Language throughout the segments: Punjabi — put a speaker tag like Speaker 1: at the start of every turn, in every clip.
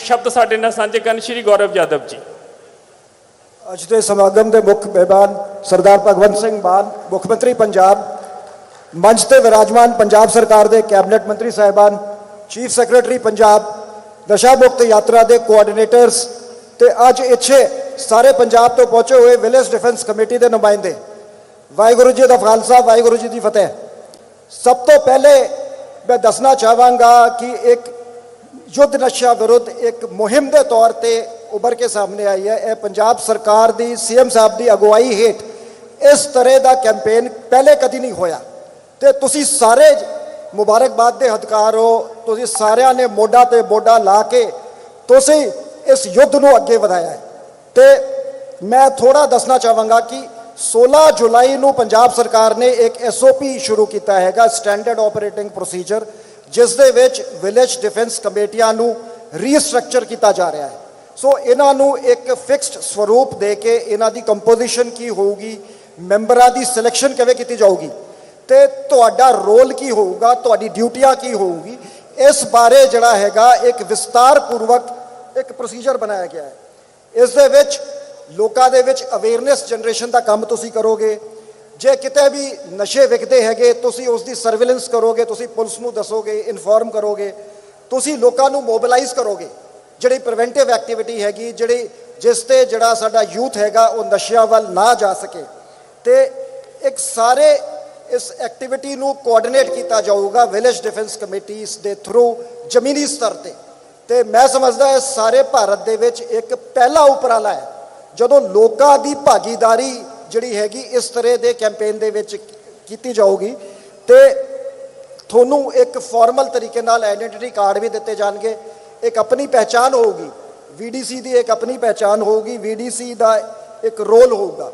Speaker 1: ਸ਼ਬਦ ਸਾਡੇ ਨਾਲ ਸਾਂਝੇ ਕਰਨ ਸ਼੍ਰੀ ਗੌਰਵ ਯਾਦਵ ਜੀ।
Speaker 2: ਅੱਜ ਦੇ ਸਮਾਗਮ ਦੇ ਮੁੱਖ ਮਹਿਮਾਨ ਸਰਦਾਰ ਭਗਵੰਤ ਸਿੰਘ ਮਾਨ, ਮੁੱਖ ਮੰਤਰੀ ਪੰਜਾਬ, ਮੰਚ ਤੇ ਵਿਰਾਜਮਾਨ ਪੰਜਾਬ ਸਰਕਾਰ ਦੇ ਕੈਬਨਿਟ ਮੰਤਰੀ ਸਾਹਿਬਾਨ, ਚੀਫ ਸੈਕਟਰੀ ਪੰਜਾਬ, ਦਸ਼ਾ ਮੁਕਤ ਯਾਤਰਾ ਦੇ ਕੋਆਰਡੀਨੇਟਰਸ ਤੇ ਅੱਜ ਇੱਥੇ ਸਾਰੇ ਪੰਜਾਬ ਤੋਂ ਪਹੁੰਚੇ ਹੋਏ ਵਿਲੇਜ ਡਿਫੈਂਸ ਕਮੇਟੀ ਦੇ ਨੁਮਾਇੰਦੇ। ਵਾਹਿਗੁਰੂ ਜੀ ਦਾ ਖਾਲਸਾ, ਵਾਹਿਗੁਰੂ ਜੀ ਦੀ ਫਤਿਹ। ਸਭ ਤੋਂ ਪਹਿਲੇ ਮੈਂ ਦੱਸਣਾ ਚਾਹਾਂਗਾ ਕਿ ਇੱਕ ਯੁੱਧ ਨਸ਼ਾ ਵਿਰੁੱਧ ਇੱਕ ਮੁਹਿੰਮ ਦੇ ਤੌਰ ਤੇ ਉੱਭਰ ਕੇ ਸਾਹਮਣੇ ਆਈ ਹੈ। ਇਹ ਪੰਜਾਬ ਸਰਕਾਰ ਦੀ, ਸੀਐਮ ਸਾਹਿਬ ਦੀ ਅਗਵਾਈ ਹੇਠ ਇਸ ਤਰ੍ਹਾਂ ਦਾ ਕੈਂਪੇਨ ਪਹਿਲੇ ਕਦੀ ਨਹੀਂ ਹੋਇਆ। ਤੇ ਤੁਸੀਂ ਸਾਰੇ ਮੁਬਾਰਕਬਾਦ ਦੇ ਹੱਕਦਾਰ ਹੋ। ਤੁਸੀਂ ਸਾਰਿਆਂ ਨੇ ਮੋਢਾ ਤੇ ਮੋਢਾ ਲਾ ਕੇ ਤੁਸੀਂ ਇਸ ਯੁੱਧ ਨੂੰ ਅੱਗੇ ਵਧਾਇਆ ਹੈ। ਤੇ ਮੈਂ ਥੋੜਾ ਦੱਸਣਾ ਚਾਹਾਂਗਾ ਕਿ 16 ਜੁਲਾਈ ਨੂੰ ਪੰਜਾਬ ਸਰਕਾਰ ਨੇ ਇੱਕ ਐਸਓਪੀ ਸ਼ੁਰੂ ਕੀਤਾ ਹੈਗਾ ਸਟੈਂਡਰਡ ਆਪਰੇਟਿੰਗ ਪ੍ਰੋਸੀਜਰ ਜਿਸ ਦੇ ਵਿੱਚ ਵਿਲੇਜ ਡਿਫੈਂਸ ਕਮੇਟੀਆਂ ਨੂੰ ਰੀਸਟਰਕਚਰ ਕੀਤਾ ਜਾ ਰਿਹਾ ਹੈ। ਸੋ ਇਹਨਾਂ ਨੂੰ ਇੱਕ ਫਿਕਸਡ ਸਵਰੂਪ ਦੇ ਕੇ ਇਹਨਾਂ ਦੀ ਕੰਪੋਜੀਸ਼ਨ ਕੀ ਹੋਊਗੀ ਮੈਂਬਰਾਂ ਦੀ ਸਿਲੈਕਸ਼ਨ ਕਿਵੇਂ ਕੀਤੀ ਜਾਊਗੀ, ਤੇ ਤੁਹਾਡਾ ਰੋਲ ਕੀ ਹੋਊਗਾ, ਤੁਹਾਡੀ ਡਿਊਟੀਆਂ ਕੀ ਹੋਊਗੀ, ਇਸ ਬਾਰੇ ਜਿਹੜਾ ਹੈਗਾ ਇੱਕ ਵਿਸਤਾਰ ਪੂਰਵਕ ਇੱਕ ਪ੍ਰੋਸੀਜਰ ਬਣਾਇਆ ਗਿਆ ਹੈ। ਇਸ ਦੇ ਵਿੱਚ ਲੋਕਾਂ ਦੇ ਵਿੱਚ ਅਵੇਅਰਨੈਸ ਜਨਰੇਸ਼ਨ ਦਾ ਕੰਮ ਤੁਸੀਂ ਕਰੋਗੇ ਜੇ ਕਿਤੇ ਵੀ ਨਸ਼ੇ ਵਿਕਦੇ ਹੈਗੇ, ਤੁਸੀਂ ਉਸ ਦੀ ਸਰਵੇਲੈਂਸ ਕਰੋਗੇ, ਤੁਸੀਂ ਪੁਲਿਸ ਨੂੰ ਦੱਸੋਗੇ ਇਨਫੋਰਮ ਕਰੋਗੇ, ਤੁਸੀਂ ਲੋਕਾਂ ਨੂੰ ਮੋਬਿਲਾਈਜ਼ ਕਰੋਗੇ। ਜਿਹੜੀ ਪ੍ਰੀਵੈਂਟਿਵ ਐਕਟੀਵਿਟੀ ਹੈਗੀ, ਜਿਹੜੀ ਜਿਸ ਤੇ ਜਿਹੜਾ ਸਾਡਾ ਯੂਥ ਹੈਗਾ, ਉਹ ਨਸ਼ਿਆਂ ਵੱਲ ਨਾ ਜਾ ਸਕੇ। ਤੇ ਇੱਕ ਸਾਰੇ ਇਸ ਐਕਟੀਵਿਟੀ ਨੂੰ ਕੋਆਰਡੀਨੇਟ ਕੀਤਾ ਜਾਊਗਾ ਵਿਲੇਜ ਡਿਫੈਂਸ ਕਮੇਟੀਆਂ ਦੇ ਥਰੂ ਜ਼ਮੀਨੀ ਸਤਰ ਤੇ। ਤੇ ਮੈਂ ਸਮਝਦਾ ਇਹ ਸਾਰੇ ਭਾਰਤ ਦੇ ਵਿੱਚ ਇੱਕ ਪਹਿਲਾ ਉਪਰਾਲਾ ਹੈ, ਜਦੋਂ ਲੋਕਾਂ ਦੀ ਭਾਗੀਦਾਰੀ ਜਿਹੜੀ ਹੈਗੀ ਇਸ ਤਰ੍ਹਾਂ ਦੇ ਕੈਂਪੇਨ ਦੇ ਵਿੱਚ ਕੀਤੀ ਜਾਊਗੀ ਤੇ ਤੁਹਾਨੂੰ ਇੱਕ ਫਾਰਮਲ ਤਰੀਕੇ ਨਾਲ ਆਇਡੈਂਟੀਟੀ ਕਾਰਡ ਵੀ ਦਿੱਤੇ ਜਾਣਗੇ। ਇੱਕ ਆਪਣੀ ਪਹਿਚਾਨ ਹੋਊਗੀ। ਵੀਡੀਸੀ ਦੀ ਇੱਕ ਆਪਣੀ ਪਹਿਚਾਨ ਹੋਊਗੀ। ਵੀਡੀਸੀ ਦਾ ਇੱਕ ਰੋਲ ਹੋਊਗਾ।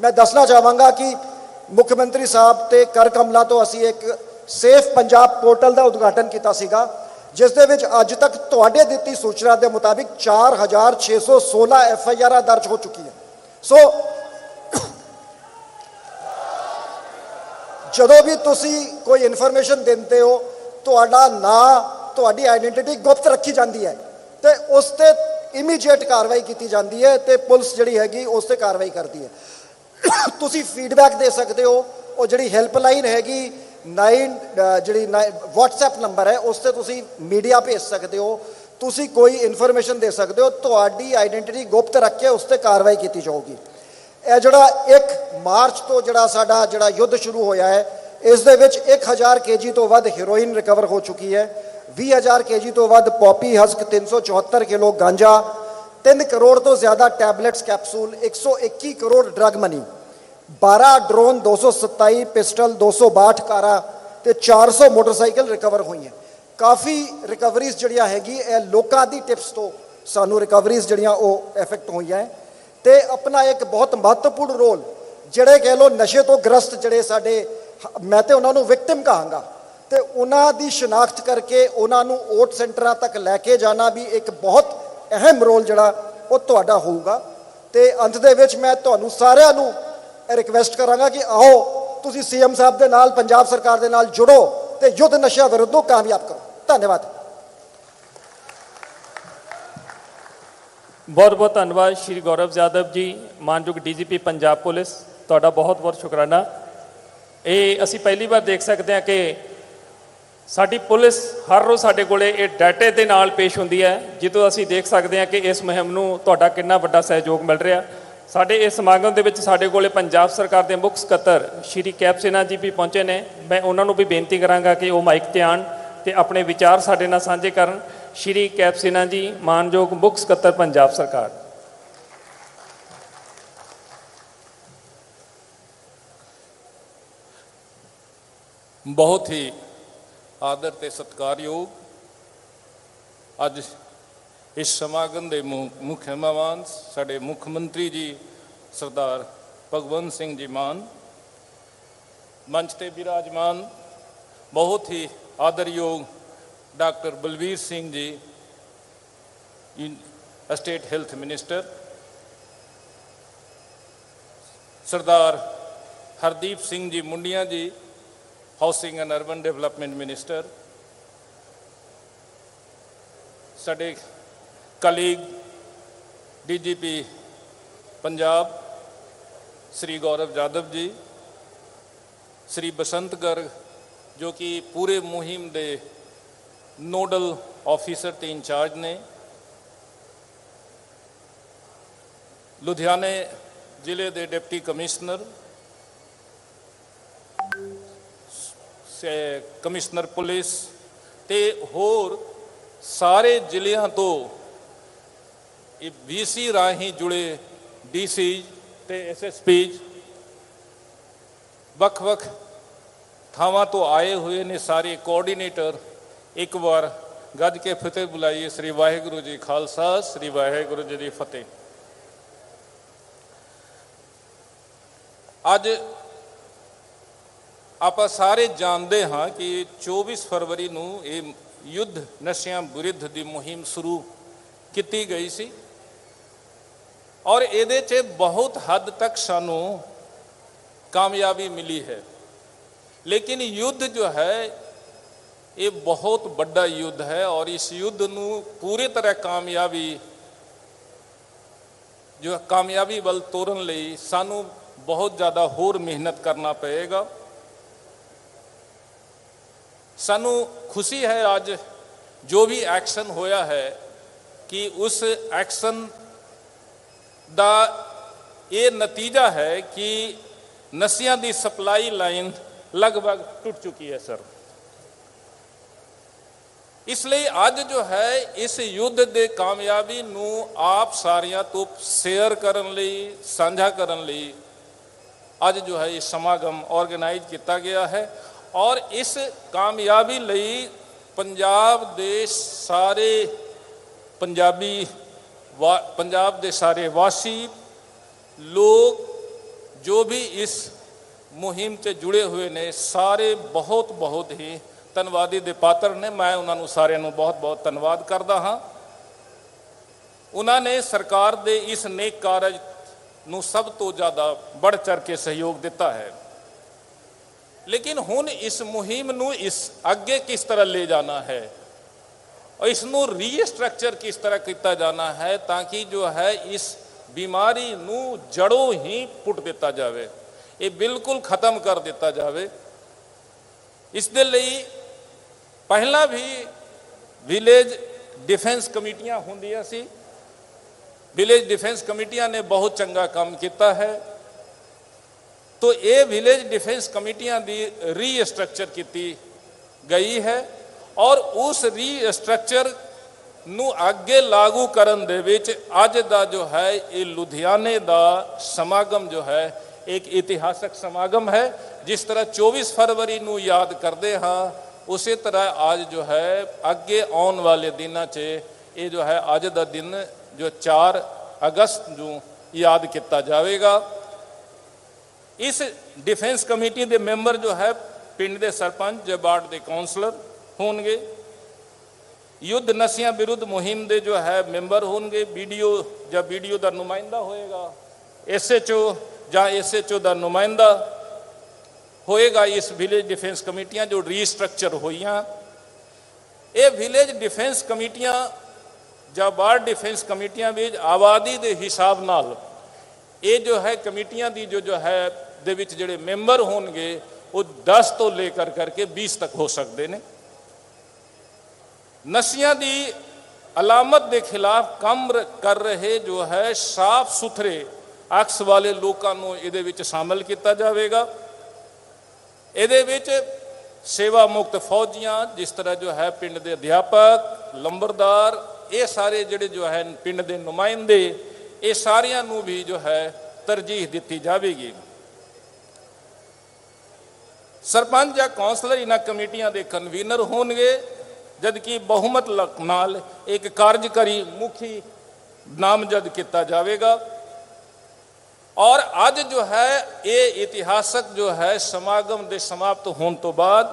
Speaker 2: ਮੈਂ ਦੱਸਣਾ ਚਾਹਾਂਗਾ ਕਿ ਮੁੱਖ ਮੰਤਰੀ ਸਾਹਿਬ ਤੇ ਕਰ ਕਮਲਾ ਤੋਂ ਅਸੀਂ ਇੱਕ ਸੇਫ ਪੰਜਾਬ ਪੋਰਟਲ ਦਾ ਉਦਘਾਟਨ ਕੀਤਾ ਸੀਗਾ, ਜਿਸ ਦੇ ਵਿੱਚ ਅੱਜ ਤੱਕ ਤੁਹਾਡੇ ਦਿੱਤੀ ਸੂਚਨਾ ਦੇ ਮੁਤਾਬਿਕ 4616 ਐਫ ਆਈ ਆਰ ਦਰਜ ਹੋ ਚੁੱਕੀ ਹੈ। ਸੋ ਜਦੋਂ ਵੀ ਤੁਸੀਂ ਕੋਈ ਇਨਫੋਰਮੇਸ਼ਨ ਦਿੰਦੇ ਹੋ, ਤੁਹਾਡਾ ਨਾਂ, ਤੁਹਾਡੀ ਆਇਡੈਂਟੀਟੀ ਗੁਪਤ ਰੱਖੀ ਜਾਂਦੀ ਹੈ ਤੇ ਉਸ ਤੇ ਇਮੀਡੀਏਟ ਕਾਰਵਾਈ ਕੀਤੀ ਜਾਂਦੀ ਹੈ ਤੇ ਪੁਲਿਸ ਜਿਹੜੀ ਹੈਗੀ ਉਸ ਤੇ ਕਾਰਵਾਈ ਕਰਦੀ ਹੈ। ਤੁਸੀਂ ਫੀਡਬੈਕ ਦੇ ਸਕਦੇ ਹੋ, ਉਹ ਜਿਹੜੀ ਹੈਲਪਲਾਈਨ ਹੈਗੀ 9 ਜਿਹੜੀ WhatsApp ਨੰਬਰ ਹੈ, ਉਸ ਤੇ ਤੁਸੀਂ ਮੀਡੀਆ ਭੇਜ ਸਕਦੇ ਹੋ। ਤੁਸੀਂ ਕੋਈ ਇਨਫੋਰਮੇਸ਼ਨ ਦੇ ਸਕਦੇ ਹੋ, ਤੁਹਾਡੀ ਆਇਡੈਂਟੀਟੀ ਗੁਪਤ ਰੱਖ ਕੇ ਉਸ ਤੇ ਕਾਰਵਾਈ ਕੀਤੀ ਜਾਊਗੀ। ਇਹ ਜਿਹੜਾ 1 ਮਾਰਚ ਤੋਂ ਜਿਹੜਾ ਸਾਡਾ ਜਿਹੜਾ ਯੁੱਧ ਸ਼ੁਰੂ ਹੋਇਆ ਹੈ, ਇਸ ਦੇ ਵਿੱਚ 1000 ਕੇਜੀ ਤੋਂ ਵੱਧ ਹੀਰੋਇਨ ਰਿਕਵਰ ਹੋ ਚੁੱਕੀ ਹੈ 20000 ਕੇਜੀ ਤੋਂ ਵੱਧ ਪੌਪੀ ਹਸਕ 374 ਕਿਲੋ ਗਾਂਜਾ 3 ਕਰੋੜ ਤੋਂ ਜ਼ਿਆਦਾ tablets capsule 121 crore drug money 12 drone 227 pistol 262 ਕਾਰਾਂ ਤੇ 400 ਮੋਟਰਸਾਈਕਲ ਰਿਕਵਰ ਹੋਈਆਂ ਕਾਫੀ ਰਿਕਵਰੀਜ਼ ਜਿਹੜੀਆਂ ਹੈਗੀ, ਇਹ ਲੋਕਾਂ ਦੀ ਟਿਪਸ ਤੋਂ ਸਾਨੂੰ ਰਿਕਵਰੀਜ਼ ਜਿਹੜੀਆਂ ਉਹ ਇਫੈਕਟ ਹੋਈਆਂ ਹੈ। ਤੇ ਆਪਣਾ ਇੱਕ ਬਹੁਤ ਮਹੱਤਵਪੂਰਨ ਰੋਲ, ਜਿਹੜੇ ਕਹਿ ਲੋ ਨਸ਼ੇ ਤੋਂ ਗ੍ਰਸਤ ਜਿਹੜੇ ਸਾਡੇ ਮੈਂ ਤੇ ਉਹਨਾਂ ਨੂੰ ਵਿਕਟਿਮ ਕਹਾਂਗਾ, ਤੇ ਉਹਨਾਂ ਦੀ ਸ਼ਨਾਖਤ ਕਰਕੇ ਉਹਨਾਂ ਨੂੰ ਓਟ ਸੈਂਟਰਾਂ ਤੱਕ ਲੈ ਕੇ ਜਾਣਾ ਵੀ ਇੱਕ ਬਹੁਤ ਅਹਿਮ ਰੋਲ ਜਿਹੜਾ ਉਹ ਤੁਹਾਡਾ ਹੋਊਗਾ। ਤੇ ਅੰਤ ਦੇ ਵਿੱਚ ਮੈਂ ਤੁਹਾਨੂੰ ਸਾਰਿਆਂ ਨੂੰ ਇਹ ਰਿਕਵੈਸਟ ਕਰਾਂਗਾ ਕਿ ਆਓ, ਤੁਸੀਂ ਸੀਐਮ ਸਾਹਿਬ ਦੇ ਨਾਲ, ਪੰਜਾਬ ਸਰਕਾਰ ਦੇ ਨਾਲ ਜੁੜੋ ਤੇ ਯੁੱਧ ਨਸ਼ਾ ਵਿਰੁੱਧ ਨੂੰ ਕਾਮਯਾਬ ਕਰੋ। ਧੰਨਵਾਦ।
Speaker 1: ਬਹੁਤ ਬਹੁਤ ਧੰਨਵਾਦ ਸ਼੍ਰੀ ਗੌਰਵ ਯਾਦਵ ਜੀ, ਮਾਨਯੋਗ ਡੀਜੀਪੀ ਪੰਜਾਬ ਪੁਲਿਸ, ਤੁਹਾਡਾ ਬਹੁਤ ਬਹੁਤ ਸ਼ੁਕਰਾਨਾ। ਇਹ ਅਸੀਂ ਪਹਿਲੀ ਵਾਰ ਦੇਖ ਸਕਦੇ ਹਾਂ ਕਿ ਸਾਡੀ ਪੁਲਿਸ ਹਰ ਰੋਜ਼ ਸਾਡੇ ਕੋਲੇ ਇਹ ਡਾਟੇ ਦੇ ਨਾਲ ਪੇਸ਼ ਹੁੰਦੀ ਹੈ ਜਿੱਦੋਂ ਅਸੀਂ ਦੇਖ ਸਕਦੇ ਹਾਂ ਕਿ ਇਸ ਮੁਹਿੰਮ ਨੂੰ ਤੁਹਾਡਾ ਕਿੰਨਾ ਵੱਡਾ ਸਹਿਯੋਗ ਮਿਲ ਰਿਹਾ। ਸਾਡੇ ਇਸ ਸਮਾਗਮ ਦੇ ਵਿੱਚ ਸਾਡੇ ਕੋਲੇ ਪੰਜਾਬ ਸਰਕਾਰ ਦੇ ਮੁੱਖ ਸਕੱਤਰ ਸ਼੍ਰੀ ਕੈਪ ਸਿਨਹਾ ਜੀ ਵੀ ਪਹੁੰਚੇ ਨੇ। ਮੈਂ ਉਹਨਾਂ ਨੂੰ ਵੀ ਬੇਨਤੀ ਕਰਾਂਗਾ ਕਿ ਉਹ ਮਾਈਕ ਤੇ ਆਣ ਤੇ ਆਪਣੇ ਵਿਚਾਰ ਸਾਡੇ ਨਾਲ ਸਾਂਝੇ ਕਰਨ। ਸ਼੍ਰੀ ਕੈਪ ਜੀ, ਮਾਨਯੋਗ ਮੁੱਖ ਸਕੱਤਰ ਪੰਜਾਬ ਸਰਕਾਰ।
Speaker 3: ਬਹੁਤ ਹੀ ਆਦਰ ਤੇ ਸਤਿਕਾਰਯੋਗ ਅੱਜ ਇਸ ਸਮਾਗਮ ਦੇ ਮੁੱਖ ਮਹਿਮਾਨ ਸਾਡੇ ਮੁੱਖ ਮੰਤਰੀ ਜੀ, ਸਰਦਾਰ ਭਗਵੰਤ ਸਿੰਘ ਜੀ ਮਾਨ, ਮੰਚ ਤੇ ਵਿਰਾਜਮਾਨ ਬਹੁਤ ਹੀ ਆਦਰਯੋਗ doctor Balbir Singh ji in- state health minister Sardar Hardeep Singh ji Mundian ji housing and urban development minister ਸਾਡੇ ਕਲੀਗ ਡੀਜੀਪੀ ਪੰਜਾਬ, ਸ੍ਰੀ ਗੌਰਵ ਜਾਦਵ ਜੀ, ਸ੍ਰੀ ਬਸੰਤ ਗਰਗ ਜੋ ਕਿ ਪੂਰੇ ਮੁਹਿੰਮ ਦੇ ਨੋਡਲ ਆਫੀਸਰ ਤੇ ਇੰਚਾਰਜ ਨੇ। ਲੁਧਿਆਣੇ ਜ਼ਿਲ੍ਹੇ ਦੇ ਡਿਪਟੀ ਕਮਿਸ਼ਨਰ ਕਮਿਸ਼ਨਰ ਪੁਲਿਸ ਤੇ ਹੋਰ ਸਾਰੇ ਜ਼ਿਲ੍ਹਿਆਂ ਤੋਂ ਇਹ ਵੀਸੀ ਰਾਹੀਂ ਜੁੜੇ ਡੀਸੀ ਤੇ ਐਸਐਸਪੀ ਵੱਖ-ਵੱਖ ਥਾਵਾਂ ਤੋਂ ਆਏ ਹੋਏ ਨੇ ਸਾਰੇ ਕੋਆਰਡੀਨੇਟਰ। ਇੱਕ ਵਾਰ ਗੱਜ ਕੇ ਫਤਿਹ ਬੁਲਾਈਏ ਸ੍ਰੀ ਵਾਹਿਗੁਰੂ ਜੀ ਖਾਲਸਾ, ਸ੍ਰੀ ਵਾਹਿਗੁਰੂ ਜੀ ਦੀ ਫਤਿਹ। ਅੱਜ ਆਪਾਂ ਸਾਰੇ ਜਾਣਦੇ ਹਾਂ ਕਿ 24 ਫਰਵਰੀ ਨੂੰ ਇਹ ਯੁੱਧ ਨਸ਼ਿਆਂ ਵਿਰੁੱਧ ਦੀ ਮੁਹਿੰਮ ਸ਼ੁਰੂ ਕੀਤੀ ਗਈ ਸੀ ਔਰ ਇਹਦੇ 'ਚ ਬਹੁਤ ਹੱਦ ਤੱਕ ਸਾਨੂੰ ਕਾਮਯਾਬੀ ਮਿਲੀ ਹੈ। ਲੇਕਿਨ ਯੁੱਧ ਜੋ ਹੈ ਇਹ ਬਹੁਤ ਵੱਡਾ ਯੁੱਧ ਹੈ ਔਰ ਇਸ ਯੁੱਧ ਨੂੰ ਪੂਰੀ ਤਰ੍ਹਾਂ ਕਾਮਯਾਬੀ, ਜੋ ਕਾਮਯਾਬੀ ਵੱਲ ਤੋਰਨ ਲਈ ਸਾਨੂੰ ਬਹੁਤ ਜ਼ਿਆਦਾ ਹੋਰ ਮਿਹਨਤ ਕਰਨਾ ਪਏਗਾ। ਸਾਨੂੰ ਖੁਸ਼ੀ ਹੈ ਅੱਜ ਜੋ ਵੀ ਐਕਸ਼ਨ ਹੋਇਆ ਹੈ ਕਿ ਉਸ ਐਕਸ਼ਨ ਦਾ ਇਹ ਨਤੀਜਾ ਹੈ ਕਿ ਨਸ਼ਿਆਂ ਦੀ ਸਪਲਾਈ ਲਾਈਨ ਲਗਭਗ ਟੁੱਟ ਚੁੱਕੀ ਹੈ, ਸਰ। ਇਸ ਲਈ ਅੱਜ ਜੋ ਹੈ, ਇਸ ਯੁੱਧ ਦੇ ਕਾਮਯਾਬੀ ਨੂੰ ਆਪ ਸਾਰਿਆਂ ਤੋਂ ਸ਼ੇਅਰ ਕਰਨ ਲਈ, ਸਾਂਝਾ ਕਰਨ ਲਈ ਅੱਜ ਜੋ ਹੈ, ਇਹ ਸਮਾਗਮ ਆਰਗੇਨਾਈਜ਼ ਕੀਤਾ ਗਿਆ ਹੈ ਔਰ ਇਸ ਕਾਮਯਾਬੀ ਲਈ ਪੰਜਾਬ ਦੇ ਸਾਰੇ ਪੰਜਾਬੀ ਵਾ- ਪੰਜਾਬ ਦੇ ਸਾਰੇ ਵਾਸੀ, ਲੋਕ ਜੋ ਵੀ ਇਸ ਮੁਹਿੰਮ 'ਤੇ ਜੁੜੇ ਹੋਏ ਨੇ, ਸਾਰੇ ਬਹੁਤ ਬਹੁਤ ਹੀ ਧੰਨਵਾਦੀ ਦੇ ਪਾਤਰ ਨੇ, ਮੈਂ ਉਹਨਾਂ ਨੂੰ ਸਾਰਿਆਂ ਨੂੰ ਬਹੁਤ-ਬਹੁਤ ਧੰਨਵਾਦ ਕਰਦਾ ਹਾਂ। ਉਹਨਾਂ ਨੇ ਸਰਕਾਰ ਦੇ ਇਸ ਨੇਕ ਕਾਰਜ ਨੂੰ ਸਭ ਤੋਂ ਜ਼ਿਆਦਾ ਵੱਧ ਚੜ ਕੇ ਸਹਿਯੋਗ ਦਿੱਤਾ ਹੈ। ਲੇਕਿਨ ਹੁਣ ਇਸ ਮੁਹਿੰਮ ਨੂੰ ਇਸ ਅੱਗੇ ਕਿਸ ਤਰ੍ਹਾਂ ਲੈ ਜਾਣਾ ਹੈ? ਔਰ ਇਸ ਨੂੰ ਰੀਸਟਰਕਚਰ ਕਿਸ ਤਰ੍ਹਾਂ ਕੀਤਾ ਜਾਣਾ ਹੈ ਤਾਂ ਕਿ ਜੋ ਹੈ ਇਸ ਬਿਮਾਰੀ ਨੂੰ ਜੜੋਂ ਹੀ ਪੁੱਟ ਦਿੱਤਾ ਜਾਵੇ। ਇਹ ਬਿਲਕੁਲ ਖਤਮ ਕਰ ਦਿੱਤਾ ਜਾਵੇ। ਇਸ ਦੇ ਲਈ ਪਹਿਲਾਂ ਵੀ ਵਿਲੇਜ ਡਿਫੈਂਸ ਕਮੇਟੀਆਂ ਹੁੰਦੀਆਂ ਸੀ। ਵਿਲੇਜ ਡਿਫੈਂਸ ਕਮੇਟੀਆਂ ਨੇ ਬਹੁਤ ਚੰਗਾ ਕੰਮ ਕੀਤਾ ਹੈ। ਤੋ ਇਹ ਵਿਲੇਜ ਡਿਫੈਂਸ ਕਮੇਟੀਆਂ ਦੀ ਰੀਸਟਰਕਚਰ ਕੀਤੀ ਗਈ ਹੈ ਔਰ ਉਸ ਰੀਸਟ੍ਰਕਚਰ ਨੂੰ ਅੱਗੇ ਲਾਗੂ ਕਰਨ ਦੇ ਵਿੱਚ ਅੱਜ ਦਾ ਜੋ ਹੈ, ਇਹ ਲੁਧਿਆਣੇ ਦਾ ਸਮਾਗਮ ਜੋ ਹੈ, ਇੱਕ ਇਤਿਹਾਸਕ ਸਮਾਗਮ ਹੈ। ਜਿਸ ਤਰ੍ਹਾਂ 24 ਫਰਵਰੀ ਨੂੰ ਯਾਦ ਕਰਦੇ ਹਾਂ ਉਸੇ ਤਰ੍ਹਾਂ ਅੱਜ ਜੋ ਹੈ ਅੱਗੇ ਆਉਣ ਵਾਲੇ ਦਿਨਾਂ 'ਚ ਇਹ ਜੋ ਹੈ ਅੱਜ ਦਾ ਦਿਨ ਜੋ 4 ਅਗਸਤ ਨੂੰ ਯਾਦ ਕੀਤਾ ਜਾਵੇਗਾ ਇਸ ਡਿਫੈਂਸ ਕਮੇਟੀ ਦੇ ਮੈਂਬਰ ਜੋ ਹੈ ਪਿੰਡ ਦੇ ਸਰਪੰਚ ਜਾਂ ਵਾਰਡ ਦੇ ਕਾਉਂਸਲਰ ਹੋਣਗੇ ਯੁੱਧ ਨਸ਼ਿਆਂ ਵਿਰੁੱਧ ਮੁਹਿੰਮ ਦੇ ਜੋ ਹੈ ਮੈਂਬਰ ਹੋਣਗੇ ਵੀਡੀਓ ਜਾਂ ਵੀਡੀਓ ਦਾ ਨੁਮਾਇੰਦਾ ਹੋਏਗਾ ਐਸਐਚਓ ਜਾਂ ਐਸਐਚਓ ਦਾ ਨੁਮਾਇੰਦਾ ਹੋਏਗਾ ਇਸ ਵਿਲੇਜ ਡਿਫੈਂਸ ਕਮੇਟੀਆਂ ਜੋ ਰੀਸਟਰਕਚਰ ਹੋਈਆਂ। ਇਹ ਵਿਲੇਜ ਡਿਫੈਂਸ ਕਮੇਟੀਆਂ ਜਾਂ ਬਾਰ ਡਿਫੈਂਸ ਕਮੇਟੀਆਂ ਵਿੱਚ ਆਬਾਦੀ ਦੇ ਹਿਸਾਬ ਨਾਲ ਇਹ ਜੋ ਹੈ ਕਮੇਟੀਆਂ ਦੀ ਜੋ ਜੋ ਹੈ ਦੇ ਵਿੱਚ ਜਿਹੜੇ ਮੈਂਬਰ ਹੋਣਗੇ, ਉਹ 10 ਤੋਂ ਲੈ ਕਰ ਕਰਕੇ 20 ਤੱਕ ਹੋ ਸਕਦੇ ਨੇ। ਨਸ਼ਿਆਂ ਦੀ ਅਲਾਮਤ ਦੇ ਖਿਲਾਫ ਕੰਮ ਕਰ ਰਹੇ ਜੋ ਹੈ ਸਾਫ਼ ਸੁਥਰੇ ਅਕਸ ਵਾਲੇ ਲੋਕਾਂ ਨੂੰ ਇਹਦੇ ਵਿੱਚ ਸ਼ਾਮਲ ਕੀਤਾ ਜਾਵੇਗਾ। ਇਹਦੇ ਵਿੱਚ ਸੇਵਾ ਮੁਕਤ ਫੌਜੀਆਂ, ਜਿਸ ਤਰ੍ਹਾਂ ਜੋ ਹੈ ਪਿੰਡ ਦੇ ਅਧਿਆਪਕ, ਲੰਬਰਦਾਰ, ਇਹ ਸਾਰੇ ਜਿਹੜੇ ਜੋ ਹੈ ਪਿੰਡ ਦੇ ਨੁਮਾਇੰਦੇ, ਇਹ ਸਾਰਿਆਂ ਨੂੰ ਵੀ ਜੋ ਹੈ ਤਰਜੀਹ ਦਿੱਤੀ ਜਾਵੇਗੀ। ਸਰਪੰਚ ਜਾਂ ਕੌਂਸਲਰ ਇਹਨਾਂ ਕਮੇਟੀਆਂ ਦੇ ਕਨਵੀਨਰ ਹੋਣਗੇ, ਜਦਕਿ ਬਹੁਮਤ ਲ- ਨਾਲ ਇੱਕ ਕਾਰਜਕਾਰੀ ਮੁਖੀ ਨਾਮਜ਼ਦ ਕੀਤਾ ਜਾਵੇਗਾ। ਔਰ ਅੱਜ ਜੋ ਹੈ, ਇਹ ਇਤਿਹਾਸਕ ਜੋ ਹੈ, ਸਮਾਗਮ ਦੇ ਸਮਾਪਤ ਹੋਣ ਤੋਂ ਬਾਅਦ,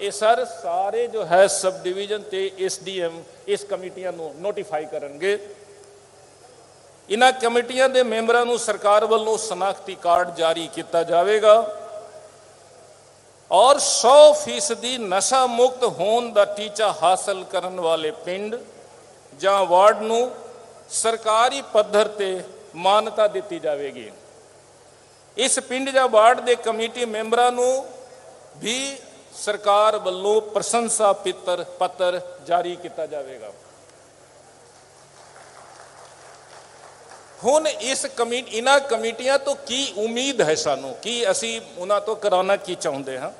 Speaker 3: ਇਹ ਸਰ ਸਾਰੇ ਜੋ ਹੈ ਸਬ ਡਿਵੀਜ਼ਨ ਤੇ ਐਸਡੀਐਮ ਇਸ ਕਮੇਟੀਆਂ ਨੂੰ ਨੋਟੀਫਾਈ ਕਰਨਗੇ। ਇਹਨਾਂ ਕਮੇਟੀਆਂ ਦੇ ਮੈਂਬਰਾਂ ਨੂੰ ਸਰਕਾਰ ਵੱਲੋਂ ਸ਼ਨਾਖਤੀ ਕਾਰਡ ਜਾਰੀ ਕੀਤਾ ਜਾਵੇਗਾ। ਔਰ 100% ਨਸ਼ਾ ਮੁਕਤ ਹੋਣ ਦਾ ਟੀਚਾ ਹਾਸਲ ਕਰਨ ਵਾਲੇ ਪਿੰਡ ਜਾਂ ਵਾਰਡ ਨੂੰ ਸਰਕਾਰੀ ਪੱਧਰ ਤੇ ਮਾਨਤਾ ਦਿੱਤੀ ਜਾਵੇਗੀ। ਇਸ ਪਿੰਡ ਜਾਂ ਵਾਰਡ ਦੇ ਕਮੇਟੀ ਮੈਂਬਰਾਂ ਨੂੰ ਵੀ ਸਰਕਾਰ ਵੱਲੋਂ ਪ੍ਰਸ਼ੰਸਾ ਪਿੱਤਰ, ਪੱਤਰ ਜਾਰੀ ਕੀਤਾ ਜਾਵੇਗਾ। ਹੁਣ ਇਸ ਕਮੇਟੀ, ਇਹਨਾਂ ਕਮੇਟੀਆਂ ਤੋਂ ਕੀ ਉਮੀਦ ਹੈ ਸਾਨੂੰ? ਕੀ ਅਸੀਂ ਉਹਨਾਂ ਤੋਂ ਕਰਾਉਣਾ ਕੀ ਚਾਹੁੰਦੇ ਹਾਂ?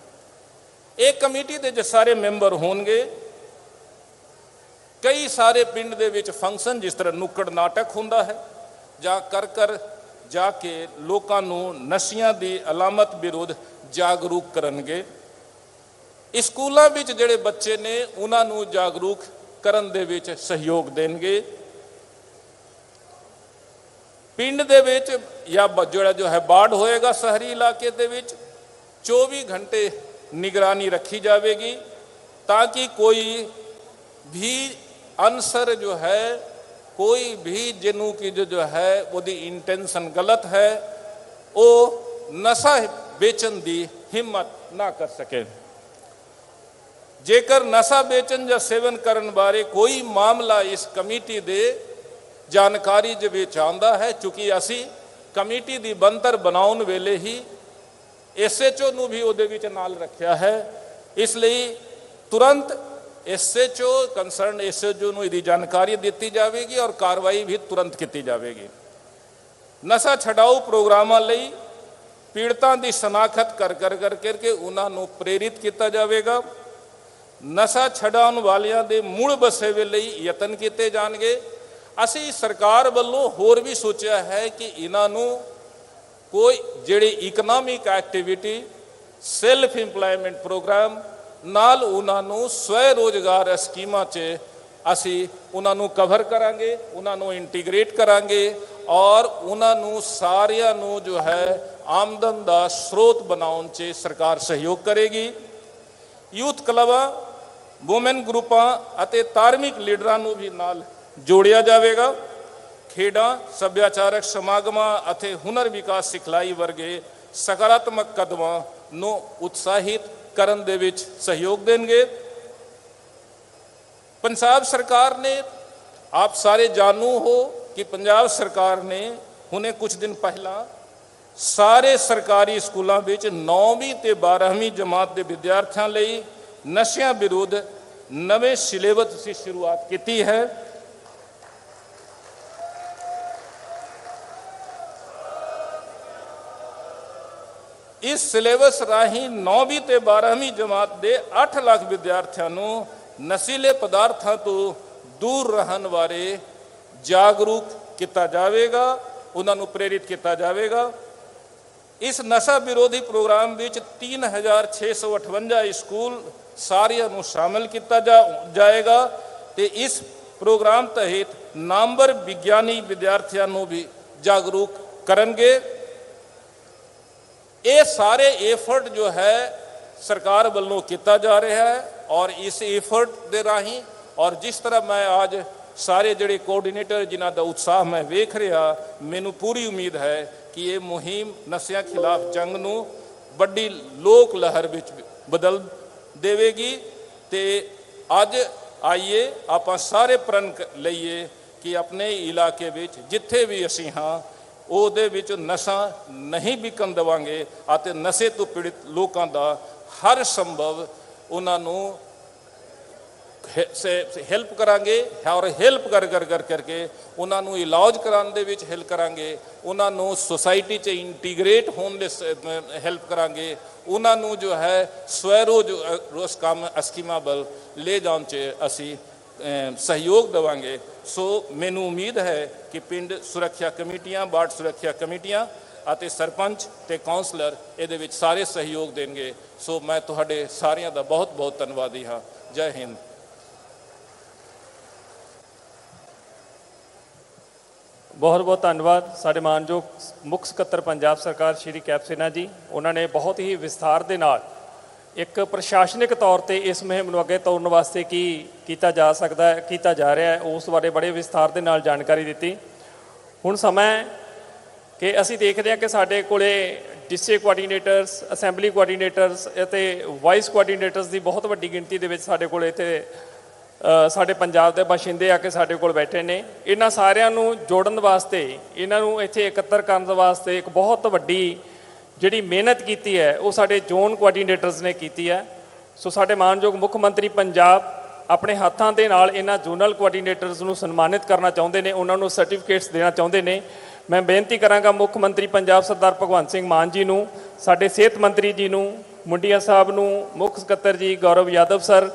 Speaker 3: ਇਹ ਕਮੇਟੀ ਦੇ ਜੋ ਸਾਰੇ ਮੈਂਬਰ ਹੋਣਗੇ, ਕਈ ਸਾਰੇ ਪਿੰਡ ਦੇ ਵਿੱਚ ਫੰਕਸ਼ਨ ਜਿਸ ਤਰ੍ਹਾਂ ਨੁੱਕੜ ਨਾਟਕ ਹੁੰਦਾ ਹੈ ਜਾਂ ਕਰ ਕਰ ਜਾ ਕੇ ਲੋਕਾਂ ਨੂੰ ਨਸ਼ਿਆਂ ਦੀ ਅਲਾਮਤ ਵਿਰੁੱਧ ਜਾਗਰੂਕ ਕਰਨਗੇ। ਸਕੂਲਾਂ ਵਿੱਚ ਜਿਹੜੇ ਬੱਚੇ ਨੇ, ਉਹਨਾਂ ਨੂੰ ਜਾਗਰੂਕ ਕਰਨ ਦੇ ਵਿੱਚ ਸਹਿਯੋਗ ਦੇਣਗੇ। ਪਿੰਡ ਦੇ ਵਿੱਚ ਜਾਂ ਜਿਹੜਾ ਜੋ ਹੈ ਬਾੜ ਹੋਏਗਾ ਸ਼ਹਿਰੀ ਇਲਾਕੇ ਦੇ ਵਿੱਚ 24 ਘੰਟੇ ਨਿਗਰਾਨੀ ਰੱਖੀ ਜਾਵੇਗੀ ਤਾਂ ਕਿ ਕੋਈ ਵੀ ਅਨਸਰ ਜੋ ਹੈ ਕੋਈ ਵੀ ਜਿਹਨੂੰ ਕਿ ਜੋ ਜੋ ਹੈ, ਉਹਦੀ ਇੰਟੈਂਸ਼ਨ ਗਲਤ ਹੈ, ਉਹ ਨਸ਼ਾ ਵੇਚਣ ਦੀ ਹਿੰਮਤ ਨਾ ਕਰ ਸਕੇ। ਜੇਕਰ ਨਸ਼ਾ ਵੇਚਣ ਜਾਂ ਸੇਵਨ ਕਰਨ ਬਾਰੇ ਕੋਈ ਮਾਮਲਾ ਇਸ ਕਮੇਟੀ ਦੇ ਜਾਣਕਾਰੀ ਦੇ ਵਿੱਚ ਆਉਂਦਾ ਹੈ, ਕਿਉਂਕਿ ਅਸੀਂ ਕਮੇਟੀ ਦੀ ਬੰਤਰ ਬਣਾਉਣ ਵੇਲੇ ਹੀ ਐਸਐਚਓ ਨੂੰ ਵੀ ਉਹਦੇ ਵਿੱਚ ਨਾਲ ਰੱਖਿਆ ਹੈ। ਇਸ ਲਈ ਤੁਰੰਤ ਐਸਐਚਓ ਕੰਸਰਨ ਐਸਐਚਓ ਨੂੰ ਇਹਦੀ ਜਾਣਕਾਰੀ ਦਿੱਤੀ ਜਾਵੇਗੀ ਔਰ ਕਾਰਵਾਈ ਵੀ ਤੁਰੰਤ ਕੀਤੀ ਜਾਵੇਗੀ। ਨਸ਼ਾ ਛਡਾਓ ਪ੍ਰੋਗਰਾਮਾਂ ਲਈ ਪੀੜਤਾਂ ਦੀ ਸ਼ਨਾਖਤ ਕਰ ਕਰ ਕਰ ਕਰਕੇ ਉਹਨਾਂ ਨੂੰ ਪ੍ਰੇਰਿਤ ਕੀਤਾ ਜਾਵੇਗਾ। ਨਸ਼ਾ ਛਡਾਉਣ ਵਾਲਿਆਂ ਦੇ ਮੁੜ ਬਸੇਵੇ ਲਈ ਯਤਨ ਕੀਤੇ ਜਾਣਗੇ। ਅਸੀਂ ਸਰਕਾਰ ਵੱਲੋਂ ਹੋਰ ਵੀ ਸੋਚਿਆ ਹੈ ਕਿ ਇਹਨਾਂ ਨੂੰ ਕੋਈ ਜਿਹੜੀ economic activity self employment program ਨਾਲ ਉਹਨਾਂ ਨੂੰ ਸਵੈ ਰੋਜ਼ਗਾਰ ਸਕੀਮਾਂ 'ਚ ਅਸੀਂ ਉਹਨਾਂ ਨੂੰ ਕਵਰ ਕਰਾਂਗੇ, ਉਹਨਾਂ ਨੂੰ ਇੰਟੀਗ੍ਰੇਟ ਕਰਾਂਗੇ ਔਰ ਉਹਨਾਂ ਨੂੰ ਸਾਰਿਆਂ ਨੂੰ ਜੋ ਹੈ ਆਮਦਨ ਦਾ ਸਰੋਤ ਬਣਾਉਣ 'ਚ ਸਰਕਾਰ ਸਹਿਯੋਗ ਕਰੇਗੀ। ਯੂਥ ਕਲੱਬਾਂ ਔਮਨ ਗਰੁੱਪਾਂ ਅਤੇ ਧਾਰਮਿਕ ਲੀਡਰਾਂ ਨੂੰ ਵੀ ਨਾਲ ਜੋੜਿਆ ਜਾਵੇਗਾ। ਖੇਡਾਂ, ਸੱਭਿਆਚਾਰਕ ਸਮਾਗਮਾਂ ਅਤੇ ਹੁਨਰ ਵਿਕਾਸ ਸਿਖਲਾਈ ਵਰਗੇ ਸਕਾਰਾਤਮਕ ਕਦਮਾਂ ਨੂੰ ਉਤਸ਼ਾਹਿਤ ਕਰਨ ਦੇ ਵਿੱਚ ਸਹਿਯੋਗ ਦੇਣਗੇ। ਪੰਜਾਬ ਸਰਕਾਰ ਨੇ, ਆਪ ਸਾਰੇ ਜਾਣੂ ਹੋ ਕਿ ਪੰਜਾਬ ਸਰਕਾਰ ਨੇ ਹੁਣੇ ਕੁਝ ਦਿਨ ਪਹਿਲਾਂ ਸਾਰੇ ਸਰਕਾਰੀ ਸਕੂਲਾਂ ਵਿੱਚ 9ਵੀਂ ਤੇ 12ਵੀਂ ਜਮਾਤ ਦੇ ਵਿਦਿਆਰਥੀਆਂ ਲਈ ਨਸ਼ਿਆਂ ਵਿਰੁੱਧ ਨਵੇਂ ਸਿਲੇਬਸ ਦੀ ਸ਼ੁਰੂਆਤ ਕੀਤੀ ਹੈ। ਇਸ ਸਿਲੇਬਸ ਰਾਹੀਂ 9ਵੀਂ ਤੇ 12ਵੀਂ ਜਮਾਤ ਦੇ 8 ਲੱਖ ਵਿਦਿਆਰਥੀਆਂ ਨੂੰ ਨਸ਼ੀਲੇ ਪਦਾਰਥਾਂ ਤੋਂ ਦੂਰ ਰਹਿਣ ਬਾਰੇ ਜਾਗਰੂਕ ਕੀਤਾ ਜਾਵੇਗਾ, ਉਹਨਾਂ ਨੂੰ ਪ੍ਰੇਰਿਤ ਕੀਤਾ ਜਾਵੇਗਾ। ਇਸ ਨਸ਼ਾ ਵਿਰੋਧੀ ਪ੍ਰੋਗਰਾਮ ਵਿੱਚ 3658 ਸਕੂਲ ਸਾਰਿਆਂ ਨੂੰ ਸ਼ਾਮਲ ਕੀਤਾ ਜਾ- ਜਾਏਗਾ ਤੇ ਇਸ ਪ੍ਰੋਗਰਾਮ ਤਹਿਤ ਨਾਮਵਰ ਵਿਗਿਆਨੀ ਵਿਦਿਆਰਥੀਆਂ ਨੂੰ ਵੀ ਜਾਗਰੂਕ ਕਰਨਗੇ। ਇਹ ਸਾਰੇ ਐਫਰਟ ਜੋ ਹੈ ਸਰਕਾਰ ਵੱਲੋਂ ਕੀਤਾ ਜਾ ਰਿਹਾ ਹੈ ਔਰ ਇਸ ਐਫਰਟ ਦੇ ਰਾਹੀਂ ਔਰ ਜਿਸ ਤਰ੍ਹਾਂ ਮੈਂ ਅੱਜ ਸਾਰੇ ਜਿਹੜੇ ਕੋਆਰਡੀਨੇਟਰ ਜਿਨ੍ਹਾਂ ਦਾ ਉਤਸ਼ਾਹ ਮੈਂ ਵੇਖ ਰਿਹਾ, ਮੈਨੂੰ ਪੂਰੀ ਉਮੀਦ ਹੈ ਕਿ ਇਹ ਮੁਹਿੰਮ ਨਸ਼ਿਆਂ ਖਿਲਾਫ ਜੰਗ ਨੂੰ ਵੱਡੀ ਲੋਕ ਲਹਿਰ ਵਿੱਚ ਬਦਲ ਦੇਵੇਗੀ ਤੇ ਅੱਜ ਆਈਏ, ਆਪਾਂ ਸਾਰੇ ਪ੍ਰਣ ਕ- ਲਈਏ ਕਿ ਆਪਣੇ ਇਲਾਕੇ ਵਿੱਚ ਜਿੱਥੇ ਵੀ ਅਸੀਂ ਹਾਂ ਉਹਦੇ ਵਿੱਚ ਨਸ਼ਾ ਨਹੀਂ ਵਿਕਣ ਦੇਵਾਂਗੇ ਅਤੇ ਨਸ਼ੇ ਤੋਂ ਪੀੜਿਤ ਲੋਕਾਂ ਦਾ ਹਰ ਸੰਭਵ ਉਹਨਾਂ ਨੂੰ ਹੈਲਪ ਕਰਾਂਗੇ ਔਰ ਹੈਲਪ ਕਰ ਕਰ ਕਰ, ਕਰਕੇ ਉਹਨਾਂ ਨੂੰ ਇਲਾਜ ਕਰਾਉਣ ਦੇ ਵਿੱਚ ਹੈਲਪ ਕਰਾਂਗੇ, ਉਹਨਾਂ ਨੂੰ ਸੁਸਾਇਟੀ 'ਚ ਇੰਟੀਗ੍ਰੇਟ ਹੋਣ ਦੇ ਹੈਲਪ ਕਰਾਂਗੇ, ਉਹਨਾਂ ਨੂੰ ਜੋ ਹੈ ਸਵੈ ਰੋਜ਼ ਰੋਜ਼ ਕੰਮ ਸਕੀਮਾਂ ਵੱਲ ਲੈ ਜਾਣ 'ਚ ਅਸੀਂ ਸਹਿਯੋਗ ਦੇਵਾਂਗੇ। ਸੋ ਮੈਨੂੰ ਉਮੀਦ ਹੈ ਕਿ ਪਿੰਡ ਸੁਰੱਖਿਆ ਕਮੇਟੀਆਂ, ਵਾਰਡ ਸੁਰੱਖਿਆ ਕਮੇਟੀਆਂ ਅਤੇ ਸਰਪੰਚ ਤੇ ਕਾਉਂਸਲਰ ਇਹਦੇ ਵਿੱਚ ਸਾਰੇ ਸਹਿਯੋਗ ਦੇਣਗੇ। ਸੋ ਮੈਂ ਤੁਹਾਡੇ ਸਾਰਿਆਂ ਦਾ ਬਹੁਤ ਬਹੁਤ ਧੰਨਵਾਦੀ ਹਾਂ। ਜੈ ਹਿੰਦ।
Speaker 1: ਬਹੁਤ ਬਹੁਤ ਧੰਨਵਾਦ ਸਾਡੇ ਮਾਨਯੋਗ ਮੁੱਖ ਸਕੱਤਰ ਪੰਜਾਬ ਸਰਕਾਰ ਸ਼੍ਰੀ ਕੈਪਸੇਨਾ ਜੀ। ਉਹਨਾਂ ਨੇ ਬਹੁਤ ਹੀ ਵਿਸਥਾਰ ਦੇ ਨਾਲ ਇੱਕ ਪ੍ਰਸ਼ਾਸਨਿਕ ਤੌਰ ਤੇ ਇਸ ਮੁਹਿੰਮ ਨੂੰ ਅੱਗੇ ਤੋਰਨ ਵਾਸਤੇ ਕੀ ਕੀਤਾ ਜਾ ਸਕਦਾ ਕੀਤਾ ਜਾ ਰਿਹਾ ਹੈ, ਉਸ ਬਾਰੇ ਬੜੇ ਵਿਸਥਾਰ ਦੇ ਨਾਲ ਜਾਣਕਾਰੀ ਦਿੱਤੀ। ਹੁਣ ਸਮਾਂ ਕਿ ਅਸੀਂ ਦੇਖਦੇ ਹਾਂ ਕਿ ਸਾਡੇ ਕੋਲੇ ਡਿਸਟ੍ਰਿਕਟ ਕੋਆਰਡੀਨੇਟਰਸ, ਅਸੈਂਬਲੀ ਕੋਆਰਡੀਨੇਟਰਸ ਅਤੇ ਵਾਈਸ ਕੋਆਰਡੀਨੇਟਰਸ ਦੀ ਬਹੁਤ ਵੱਡੀ ਗਿਣਤੀ ਦੇ ਵਿੱਚ ਸਾਡੇ ਕੋਲੇ ਇੱਥੇ ਸਾਡੇ ਪੰਜਾਬ ਦੇ ਬਾਸ਼ਿੰਦੇ ਆ ਕੇ ਸਾਡੇ ਕੋਲ ਬੈਠੇ ਨੇ। ਇਹਨਾਂ ਸਾਰਿਆਂ ਨੂੰ ਜੋੜਨ ਵਾਸਤੇ, ਇਹਨਾਂ ਨੂੰ ਇੱਥੇ ਇਕੱਤਰ ਕਰਨ ਵਾਸਤੇ ਇੱਕ ਬਹੁਤ ਵੱਡੀ ਜਿਹੜੀ ਮਿਹਨਤ ਕੀਤੀ ਹੈ, ਉਹ ਸਾਡੇ ਜ਼ੋਨ ਕੋਆਰਡੀਨੇਟਰਸ ਨੇ ਕੀਤੀ ਹੈ। ਸੋ ਸਾਡੇ ਮਾਨਯੋਗ ਮੁੱਖ ਮੰਤਰੀ ਪੰਜਾਬ ਆਪਣੇ ਹੱਥਾਂ ਦੇ ਨਾਲ ਇਹਨਾਂ ਜ਼ੋਨਲ ਕੋਆਰਡੀਨੇਟਰਸ ਨੂੰ ਸਨਮਾਨਿਤ ਕਰਨਾ ਚਾਹੁੰਦੇ ਨੇ, ਉਹਨਾਂ ਨੂੰ ਸਰਟੀਫਿਕੇਟਸ ਦੇਣਾ ਚਾਹੁੰਦੇ ਨੇ। ਮੈਂ ਬੇਨਤੀ ਕਰਾਂਗਾ ਮੁੱਖ ਮੰਤਰੀ ਪੰਜਾਬ ਸਰਦਾਰ ਭਗਵੰਤ ਸਿੰਘ ਮਾਨ ਜੀ ਨੂੰ, ਸਾਡੇ ਸਿਹਤ ਮੰਤਰੀ ਜੀ ਨੂੰ, ਮੁੰਡਿਆ ਸਾਹਿਬ ਨੂੰ, ਮੁੱਖ ਸਕੱਤਰ ਜੀ ਗੌਰਵ ਯਾਦਵ ਸਰ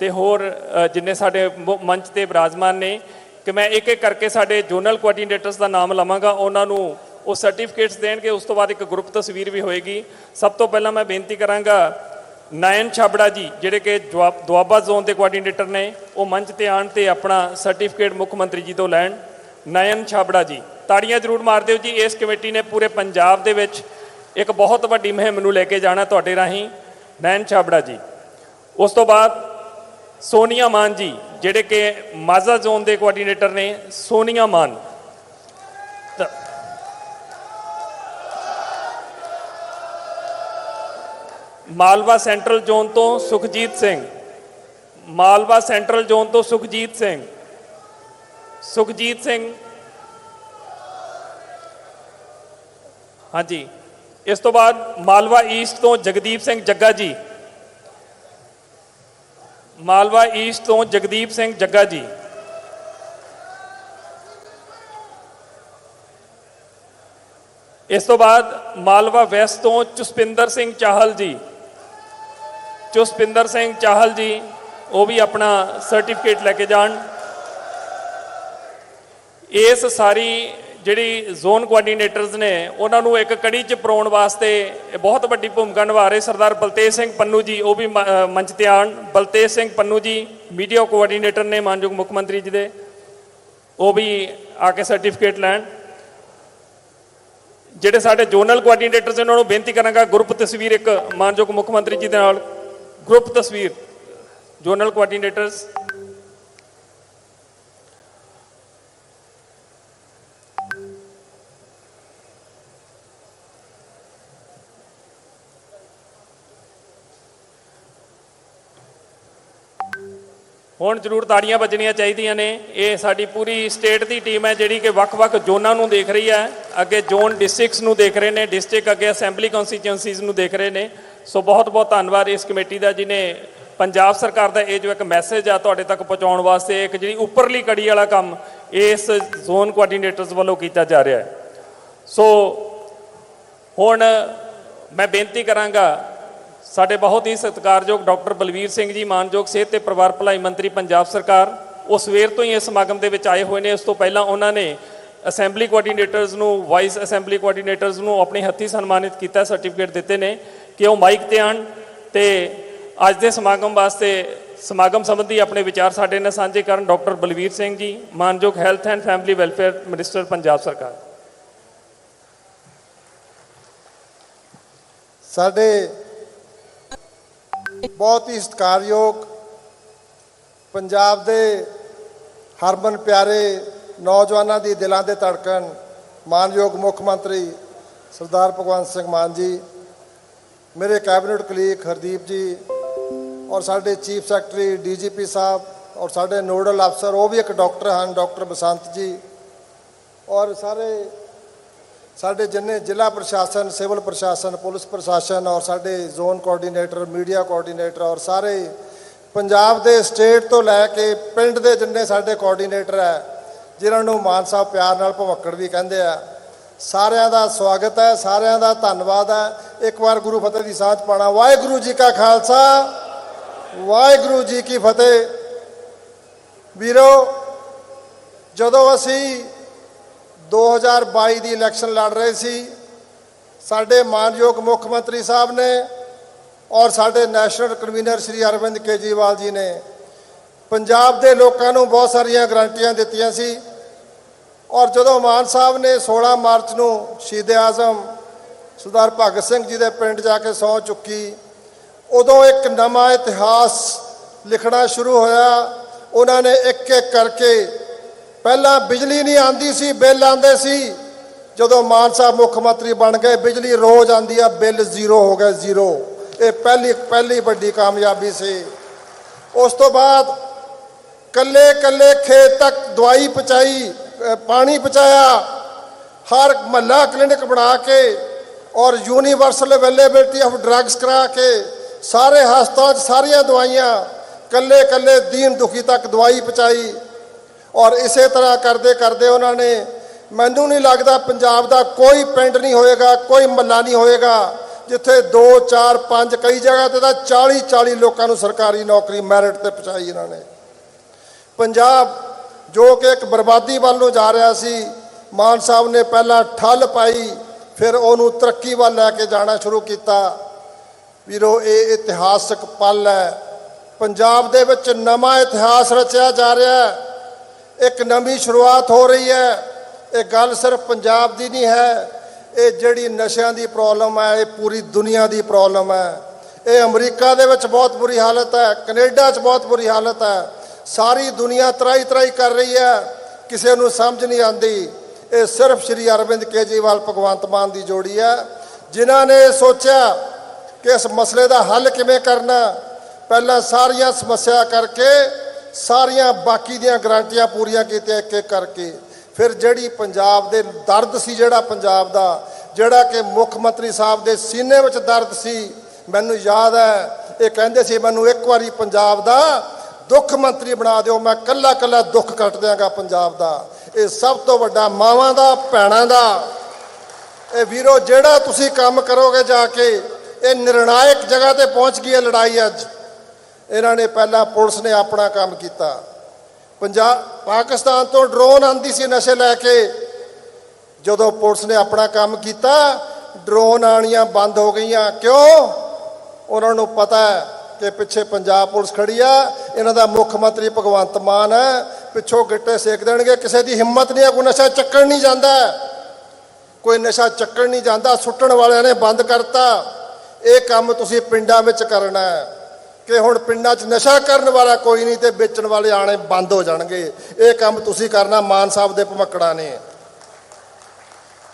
Speaker 1: ਤੇ ਹੋਰ ਜਿੰਨੇ ਸਾਡੇ ਮੰਚ ਤੇ ਬਿਰਾਜਮਾਨ ਨੇ, ਕਿ ਮੈਂ ਇੱਕ ਇੱਕ ਕਰਕੇ ਸਾਡੇ ਜ਼ੋਨਲ ਕੋਆਰਡੀਨੇਟਰਸ ਦਾ ਨਾਮ ਲਵਾਂਗਾ, ਉਹਨਾਂ ਨੂੰ ਉਹ ਸਰਟੀਫਿਕੇਟਸ ਦੇਣਗੇ, ਉਸ ਤੋਂ ਬਾਅਦ ਇੱਕ ਗਰੁੱਪ ਤਸਵੀਰ ਵੀ ਹੋਏਗੀ। ਸਭ ਤੋਂ ਪਹਿਲਾਂ ਮੈਂ ਬੇਨਤੀ ਕਰਾਂਗਾ ਨਾਇਨ ਛਾਬੜਾ ਜੀ, ਜਿਹੜੇ ਕਿ ਦੁਆ- ਦੁਆਬਾ ਜ਼ੋਨ ਦੇ ਕੋਆਰਡੀਨੇਟਰ ਨੇ, ਉਹ ਮੰਚ ਤੇ ਆਣ ਤੇ ਆਪਣਾ ਸਰਟੀਫਿਕੇਟ ਮੁੱਖ ਮੰਤਰੀ ਜੀ ਤੋਂ ਲੈਣ। ਨਾਇਨ ਛਾਬੜਾ ਜੀ, ਤਾੜੀਆਂ ਜ਼ਰੂਰ ਮਾਰ ਦਿਓ ਜੀ, ਇਸ ਕਮੇਟੀ ਨੇ ਪੂਰੇ ਪੰਜਾਬ ਦੇ ਵਿੱਚ ਇੱਕ ਬਹੁਤ ਵੱਡੀ ਮੁਹਿੰਮ ਨੂੰ ਲੈ ਕੇ ਜਾਣਾ ਤੁਹਾਡੇ ਰਾਹੀਂ। ਨਾਇਨ ਛਾਬੜਾ ਜੀ, ਉਸ ਤੋਂ ਬਾਅਦ ਸੋਨੀਆ ਮਾਨ ਜੀ, ਜਿਹੜੇ ਕਿ ਮਾਜ਼ਾ ਜ਼ੋਨ ਦੇ ਕੋਆਰਡੀਨੇਟਰ ਨੇ, ਸੋਨੀਆ ਮਾਨ। ਮਾਲਵਾ ਸੈਂਟਰਲ ਜ਼ੋਨ ਤੋਂ ਸੁਖਜੀਤ ਸਿੰਘ ਮਾਲਵਾ ਸੈਂਟਰਲ ਜ਼ੋਨ ਤੋਂ ਸੁਖਜੀਤ ਸਿੰਘ ਸੁਖਜੀਤ ਸਿੰਘ ਹਾਂਜੀ ਇਸ ਤੋਂ ਬਾਅਦ ਮਾਲਵਾ ਈਸਟ ਤੋਂ ਜਗਦੀਪ ਸਿੰਘ ਜੱਗਾ ਜੀ ਮਾਲਵਾ ਈਸਟ ਤੋਂ ਜਗਦੀਪ ਸਿੰਘ ਜੱਗਾ ਜੀ ਇਸ ਤੋਂ ਬਾਅਦ ਮਾਲਵਾ ਵੈਸਟ ਤੋਂ ਚੁਸਪਿੰਦਰ ਸਿੰਘ ਚਾਹਲ ਜੀ ਚੁਸਪਿੰਦਰ ਸਿੰਘ ਚਾਹਲ ਜੀ, ਉਹ ਵੀ ਆਪਣਾ ਸਰਟੀਫਿਕੇਟ ਲੈ ਕੇ ਜਾਣ। ਇਸ ਸਾਰੀ ਜਿਹੜੀ ਜ਼ੋਨ ਕੋਆਰਡੀਨੇਟਰਸ ਨੇ, ਉਹਨਾਂ ਨੂੰ ਇੱਕ ਕੜੀ ਚ ਪਰੋਣ ਵਾਸਤੇ ਇਹ ਬਹੁਤ ਵੱਡੀ ਭੂਮਿਕਾ ਨਿਭਾ ਰਹੇ ਸਰਦਾਰ ਬਲਤੇਜ ਸਿੰਘ ਪੰਨੂ ਜੀ, ਉਹ ਵੀ ਮ- ਮੰਚ ਤੇ ਆਣ ਬਲਤੇਜ ਸਿੰਘ ਪੰਨੂ ਜੀ ਮੀਡੀਆ ਕੋਆਰਡੀਨੇਟਰ ਨੇ, ਮਾਨਯੋਗ ਮੁੱਖ ਮੰਤਰੀ ਜੀ ਦੇ। ਉਹ ਵੀ ਆ ਕੇ ਸਰਟੀਫਿਕੇਟ ਲੈਣ। ਜਿਹੜੇ ਸਾਡੇ ਜ਼ੋਨਲ ਕੋਆਰਡੀਨੇਟਰਸ ਨੇ, ਉਹਨਾਂ ਨੂੰ ਬੇਨਤੀ ਕਰਾਂਗਾ ਗਰੁੱਪ ਤਸਵੀਰ ਇੱਕ ਮਾਨਯੋਗ ਮੁੱਖ ਮੰਤਰੀ ਜੀ ਦੇ ਨਾਲ। ਗਰੁੱਪ ਤਸਵੀਰ ਜ਼ੋਨਲ ਕੋਆਰਡੀਨੇਟਰਸ ਹੁਣ ਜ਼ਰੂਰ ਤਾੜੀਆਂ ਵੱਜਣੀਆਂ ਚਾਹੀਦੀਆਂ ਨੇ। ਇਹ ਸਾਡੀ ਪੂਰੀ ਸਟੇਟ ਦੀ ਟੀਮ ਹੈ ਜਿਹੜੀ ਕਿ ਵੱਖ-ਵੱਖ ਜ਼ੋਨਾਂ ਨੂੰ ਦੇਖ ਰਹੀ ਹੈ। ਅੱਗੇ ਜ਼ੋਨ ਡਿਸਟ੍ਰਿਕਟਸ ਨੂੰ ਦੇਖ ਰਹੇ ਨੇ, ਡਿਸਟ੍ਰਿਕਟ ਅੱਗੇ ਅਸੈਂਬਲੀ ਕਨਸਟੀਚੁਐਂਸੀਜ਼ ਨੂੰ ਦੇਖ ਰਹੇ ਨੇ। ਸੋ ਬਹੁਤ-ਬਹੁਤ ਧੰਨਵਾਦ ਇਸ ਕਮੇਟੀ ਦਾ ਜਿਨੇ ਪੰਜਾਬ ਸਰਕਾਰ ਦਾ ਇਹ ਜੋ ਇੱਕ ਮੈਸੇਜ ਆ ਤੁਹਾਡੇ ਤੱਕ ਪਹੁੰਚਾਉਣ ਵਾਸਤੇ, ਇੱਕ ਜਿਹੜੀ ਉੱਪਰਲੀ ਕੜੀ ਵਾਲਾ ਕੰਮ ਇਸ ਜ਼ੋਨ ਕੋਆਰਡੀਨੇਟਰਸ ਵੱਲੋਂ ਕੀਤਾ ਜਾ ਰਿਹਾ ਹੈ। ਸੋ ਹੁਣ ਮੈਂ ਬੇਨਤੀ ਕਰਾਂਗਾ ਸਾਡੇ ਬਹੁਤ ਹੀ ਸਤਿਕਾਰਯੋਗ ਡਾਕਟਰ ਬਲਵੀਰ ਸਿੰਘ ਜੀ, ਮਾਨਯੋਗ ਸਿਹਤ ਤੇ ਪਰਿਵਾਰ ਭਲਾਈ ਮੰਤਰੀ ਪੰਜਾਬ ਸਰਕਾਰ, ਉਹ ਸਵੇਰ ਤੋਂ ਹੀ ਇਸ ਸਮਾਗਮ ਦੇ ਵਿੱਚ ਆਏ ਹੋਏ ਨੇ। ਉਸ ਤੋਂ ਪਹਿਲਾਂ ਉਹਨਾਂ ਨੇ ਅਸੈਂਬਲੀ ਕੋਆਰਡੀਨੇਟਰਸ ਨੂੰ, ਵਾਈਸ ਅਸੈਂਬਲੀ ਕੋਆਰਡੀਨੇਟਰਸ ਨੂੰ ਆਪਣੇ ਹੱਥੀ ਸਨਮਾਨਿਤ ਕੀਤਾ, ਸਰਟੀਫਿਕੇਟ ਦਿੱਤੇ ਨੇ ਕਿ ਉਹ ਮਾਈਕ ਤੇ ਆਣ ਤੇ ਅੱਜ ਦੇ ਸਮਾਗਮ ਵਾਸਤੇ ਸਮਾਗਮ ਸੰਬੰਧੀ ਆਪਣੇ ਵਿਚਾਰ ਸਾਡੇ ਨਾਲ ਸਾਂਝੇ ਕਰਨ ਡਾਕਟਰ ਬਲਵੀਰ ਸਿੰਘ ਜੀ, ਮਾਨਯੋਗ health and family welfare minister Punjab ਸਰਕਾਰ।
Speaker 4: ਸਾਡੇ ਬਹੁਤ ਹੀ ਸਤਿਕਾਰਯੋਗ ਪੰਜਾਬ ਦੇ ਹਰਮਨ ਪਿਆਰੇ ਨੌਜਵਾਨਾਂ ਦੀ ਦਿਲਾਂ ਦੇ ਧੜਕਣ ਮਾਨਯੋਗ ਮੁੱਖ ਮੰਤਰੀ ਸਰਦਾਰ ਭਗਵੰਤ ਸਿੰਘ ਮਾਨ ਜੀ, ਮੇਰੇ ਕੈਬਨਿਟ ਕਲੀਗ ਹਰਦੀਪ ਜੀ ਔਰ ਸਾਡੇ ਚੀਫ ਸੈਕਟਰੀ ਡੀਜੀਪੀ ਸਾਹਿਬ ਔਰ ਸਾਡੇ ਨੋਡਲ ਅਫਸਰ, ਉਹ ਵੀ ਇੱਕ ਡਾਕਟਰ ਹਨ, ਡਾਕਟਰ ਬਸੰਤ ਜੀ ਔਰ ਸਾਰੇ ਸਾਡੇ ਜਿੰਨੇ ਜ਼ਿਲ੍ਹਾ ਪ੍ਰਸ਼ਾਸਨ, ਸਿਵਲ ਪ੍ਰਸ਼ਾਸਨ, ਪੁਲਿਸ ਪ੍ਰਸ਼ਾਸਨ ਔਰ ਸਾਡੇ ਜ਼ੋਨ ਕੋਆਰਡੀਨੇਟਰ, ਮੀਡੀਆ ਕੋਆਰਡੀਨੇਟਰ ਔਰ ਸਾਰੇ ਪੰਜਾਬ ਦੇ ਸਟੇਟ ਤੋਂ ਲੈ ਕੇ ਪਿੰਡ ਦੇ ਜਿੰਨੇ ਸਾਡੇ ਕੋਆਰਡੀਨੇਟਰ ਹੈ, ਜਿਨ੍ਹਾਂ ਨੂੰ ਮਾਨ ਸਾਹਿਬ ਪਿਆਰ ਨਾਲ ਭਵੱਕੜ ਵੀ ਕਹਿੰਦੇ ਆ, ਸਾਰਿਆਂ ਦਾ ਸਵਾਗਤ ਹੈ, ਸਾਰਿਆਂ ਦਾ ਧੰਨਵਾਦ ਹੈ। ਇੱਕ ਵਾਰ ਗੁਰੂ ਫਤਿਹ ਦੀ ਸਾਂਝ ਪਾਣਾ ਵਾਹਿਗੁਰੂ ਜੀ ਕਾ ਖਾਲਸਾ, ਵਾਹਿਗੁਰੂ ਜੀ ਕੀ ਫਤਿਹ। ਵੀਰੋ, ਜਦੋਂ ਅਸੀਂ 2022 ਦੀ ਇਲੈਕਸ਼ਨ ਲੜ ਰਹੇ ਸੀ। ਸਾਡੇ ਮਾਨਯੋਗ ਮੁੱਖ ਮੰਤਰੀ ਸਾਹਿਬ ਨੇ ਔਰ ਸਾਡੇ ਨੈਸ਼ਨਲ ਕਨਵੀਨਰ ਸ਼੍ਰੀ ਅਰਵਿੰਦ ਕੇਜਰੀਵਾਲ ਜੀ ਨੇ ਪੰਜਾਬ ਦੇ ਲੋਕਾਂ ਨੂੰ ਬਹੁਤ ਸਾਰੀਆਂ ਗਰੰਟੀਆਂ ਦਿੱਤੀਆਂ ਸੀ। ਔਰ ਜਦੋਂ ਮਾਨ ਸਾਹਿਬ ਨੇ 16 ਮਾਰਚ ਨੂੰ ਸ਼ਹੀਦ ਆਜ਼ਮ ਸਰਦਾਰ ਭਗਤ ਸਿੰਘ ਜੀ ਦੇ ਪਿੰਡ ਜਾ ਕੇ ਸਹੁੰ ਚੁੱਕੀ, ਉਦੋਂ ਇੱਕ ਨਵਾਂ ਇਤਿਹਾਸ ਲਿਖਣਾ ਸ਼ੁਰੂ ਹੋਇਆ। ਉਹਨਾਂ ਨੇ ਇੱਕ ਇੱਕ ਕਰਕੇ ਪਹਿਲਾਂ ਬਿਜਲੀ ਨਹੀਂ ਆਂਦੀ ਸੀ, ਬਿੱਲ ਆਂਦੇ ਸੀ। ਜਦੋਂ ਮਾਨ ਸਾਹਿਬ ਮੁੱਖ ਮੰਤਰੀ ਬਣ ਗਏ, ਬਿਜਲੀ ਰੋਜ਼ ਆਂਦੀ ਆ, ਬਿੱਲ ਜ਼ੀਰੋ ਹੋ ਗਿਆ, ਜ਼ੀਰੋ। ਇਹ ਪਹਿਲੀ ਪਹਿਲੀ ਵੱਡੀ ਕਾਮਯਾਬੀ ਸੀ। ਉਸ ਤੋਂ ਬਾਅਦ ਕੱਲੇ ਕੱਲੇ ਖੇਤ ਤੱਕ ਦਵਾਈ ਪਹੁੰਚਾਈ ਪਾਣੀ ਪਹੁੰਚਾਇਆ। ਹਰ ਮਹੱਲਾ ਕਲੀਨਿਕ ਬਣਾ ਕੇ ਔਰ ਯੂਨੀਵਰਸਲ ਅਵੇਲੇਬਿਲਟੀ ਆਫ ਡਰੱਗਸ ਕਰਾ ਕੇ ਸਾਰੇ ਹਸਪਤਾਲ 'ਚ ਸਾਰੀਆਂ ਦਵਾਈਆਂ, ਕੱਲੇ ਕੱਲੇ ਦੀਨ ਦੁਖੀ ਤੱਕ ਦਵਾਈ ਪਹੁੰਚਾਈ। ਔਰ ਇਸੇ ਤਰ੍ਹਾਂ ਕਰਦੇ ਕਰਦੇ ਉਹਨਾਂ ਨੇ ਮੈਨੂੰ ਨਹੀਂ ਲੱਗਦਾ ਪੰਜਾਬ ਦਾ ਕੋਈ ਪਿੰਡ ਨਹੀਂ ਹੋਏਗਾ, ਕੋਈ ਮੱਲਾ ਨਹੀਂ ਹੋਏਗਾ, ਜਿੱਥੇ 2 4 5 ਕਈ ਜਗ੍ਹਾ ਤੇ ਤਾਂ 40 40 ਲੋਕਾਂ ਨੂੰ ਸਰਕਾਰੀ ਨੌਕਰੀ ਮੈਰਿਟ ਤੇ ਪਹੁੰਚਾਈ ਇਹਨਾਂ ਨੇ। ਪੰਜਾਬ ਜੋ ਕਿ ਇੱਕ ਬਰਬਾਦੀ ਵੱਲ ਨੂੰ ਜਾ ਰਿਹਾ ਸੀ, ਮਾਨ ਸਾਹਿਬ ਨੇ ਪਹਿਲਾਂ ਠੱਲ ਪਾਈ, ਫਿਰ ਉਹਨੂੰ ਤਰੱਕੀ ਵੱਲ ਲੈ ਕੇ ਜਾਣਾ ਸ਼ੁਰੂ ਕੀਤਾ। ਵੀਰੋ, ਇਹ ਇਤਿਹਾਸਕ ਪਲ ਹੈ। ਪੰਜਾਬ ਦੇ ਵਿੱਚ ਨਵਾਂ ਇਤਿਹਾਸ ਰਚਿਆ ਜਾ ਰਿਹਾ ਹੈ। ਇੱਕ ਨਵੀਂ ਸ਼ੁਰੂਆਤ ਹੋ ਰਹੀ ਹੈ। ਇਹ ਗੱਲ ਸਿਰਫ ਪੰਜਾਬ ਦੀ ਨਹੀਂ ਹੈ। ਇਹ ਜਿਹੜੀ ਨਸ਼ਿਆਂ ਦੀ ਪ੍ਰੋਬਲਮ ਹੈ, ਇਹ ਪੂਰੀ ਦੁਨੀਆ ਦੀ ਪ੍ਰੋਬਲਮ ਹੈ। ਇਹ ਅਮਰੀਕਾ ਦੇ ਵਿੱਚ ਬਹੁਤ ਬੁਰੀ ਹਾਲਤ ਹੈ, ਕੈਨੇਡਾ 'ਚ ਬਹੁਤ ਬੁਰੀ ਹਾਲਤ ਹੈ। ਸਾਰੀ ਦੁਨੀਆ ਤਰਾਈ ਤਰਾਈ ਕਰ ਰਹੀ ਹੈ, ਕਿਸੇ ਨੂੰ ਸਮਝ ਨਹੀਂ ਆਉਂਦੀ। ਇਹ ਸਿਰਫ ਸ਼੍ਰੀ ਅਰਵਿੰਦ ਕੇਜਰੀਵਾਲ, ਭਗਵੰਤ ਮਾਨ ਦੀ ਜੋੜੀ ਹੈ। ਜਿਨ੍ਹਾਂ ਨੇ ਇਹ ਸੋਚਿਆ ਕਿ ਇਸ ਮਸਲੇ ਦਾ ਹੱਲ ਕਿਵੇਂ ਕਰਨਾ। ਪਹਿਲਾਂ ਸਾਰੀਆਂ ਸਮੱਸਿਆ ਕਰਕੇ ਸਾਰੀਆਂ ਬਾਕੀ ਦੀਆਂ ਗਰੰਟੀਆਂ ਪੂਰੀਆਂ ਕੀਤੀਆਂ ਇੱਕ ਇੱਕ ਕਰਕੇ। ਫਿਰ ਜਿਹੜੀ ਪੰਜਾਬ ਦੇ ਦਰਦ ਸੀ, ਜਿਹੜਾ ਪੰਜਾਬ ਦਾ, ਜਿਹੜਾ ਕਿ ਮੁੱਖ ਮੰਤਰੀ ਸਾਹਿਬ ਦੇ ਸੀਨੇ ਵਿੱਚ ਦਰਦ ਸੀ, ਮੈਨੂੰ ਯਾਦ ਹੈ, ਇਹ ਕਹਿੰਦੇ ਸੀ, ਮੈਨੂੰ ਇੱਕ ਵਾਰੀ ਪੰਜਾਬ ਦਾ ਦੁੱਖ ਮੰਤਰੀ ਬਣਾ ਦਿਓ, ਮੈਂ ਕੱਲਾ ਕੱਲਾ ਦੁੱਖ ਕੱਟ ਦਿਆਂਗਾ ਪੰਜਾਬ ਦਾ। ਇਹ ਸਭ ਤੋਂ ਵੱਡਾ ਮਾਵਾਂ ਦਾ, ਭੈਣਾਂ ਦਾ। ਇਹ ਵੀਰੋ, ਜਿਹੜਾ ਤੁਸੀਂ ਕੰਮ ਕਰੋਗੇ ਜਾ ਕੇ, ਇਹ ਨਿਰਣਾਇਕ ਜਗ੍ਹਾ ਤੇ ਪਹੁੰਚ ਗਈ ਹੈ ਲੜਾਈ ਅੱਜ। ਇਹਨਾਂ ਨੇ ਪਹਿਲਾਂ ਪੁਲਿਸ ਨੇ ਆਪਣਾ ਕੰਮ ਕੀਤਾ। ਪੰਜਾਬ ਪਾਕਿਸਤਾਨ ਤੋਂ ਡਰੋਨ ਆਂਦੀ ਸੀ ਨਸ਼ੇ ਲੈ ਕੇ। ਜਦੋਂ ਪੁਲਿਸ ਨੇ ਆਪਣਾ ਕੰਮ ਕੀਤਾ, ਡਰੋਨ ਆਣੀਆਂ ਬੰਦ ਹੋ ਗਈਆਂ। ਕਿਉਂ? ਉਹਨਾਂ ਨੂੰ ਪਤਾ ਹੈ ਕਿ ਪਿੱਛੇ ਪੰਜਾਬ ਪੁਲਿਸ ਖੜੀ ਆ। ਇਹਨਾਂ ਦਾ ਮੁੱਖ ਮੰਤਰੀ ਭਗਵੰਤ ਮਾਨ ਹੈ। ਪਿੱਛੋਂ ਗਿੱਟੇ ਸੇਕ ਦੇਣਗੇ। ਕਿਸੇ ਦੀ ਹਿੰਮਤ ਨਹੀਂ ਹੈ। ਕੋਈ ਨਸ਼ਾ ਚੱਕਣ ਨਹੀਂ ਜਾਂਦਾ ਕੋਈ ਨਸ਼ਾ ਚੱਕਣ ਨਹੀਂ ਜਾਂਦਾ। ਸੁੱਟਣ ਵਾਲਿਆਂ ਨੇ ਬੰਦ ਕਰਤਾ। ਇਹ ਕੰਮ ਤੁਸੀਂ ਪਿੰਡਾਂ ਵਿੱਚ ਕਰਨਾ ਹੈ। ਕਿ ਹੁਣ ਪਿੰਡਾਂ 'ਚ ਨਸ਼ਾ ਕਰਨ ਵਾਲਾ ਕੋਈ ਨਹੀਂ ਤੇ ਵੇਚਣ ਵਾਲੇ ਆਣੇ ਬੰਦ ਹੋ ਜਾਣਗੇ। ਇਹ ਕੰਮ ਤੁਸੀਂ ਕਰਨਾ, ਮਾਨ ਸਾਹਿਬ ਦੇ ਭਮੱਕੜਾਂ ਨੇ।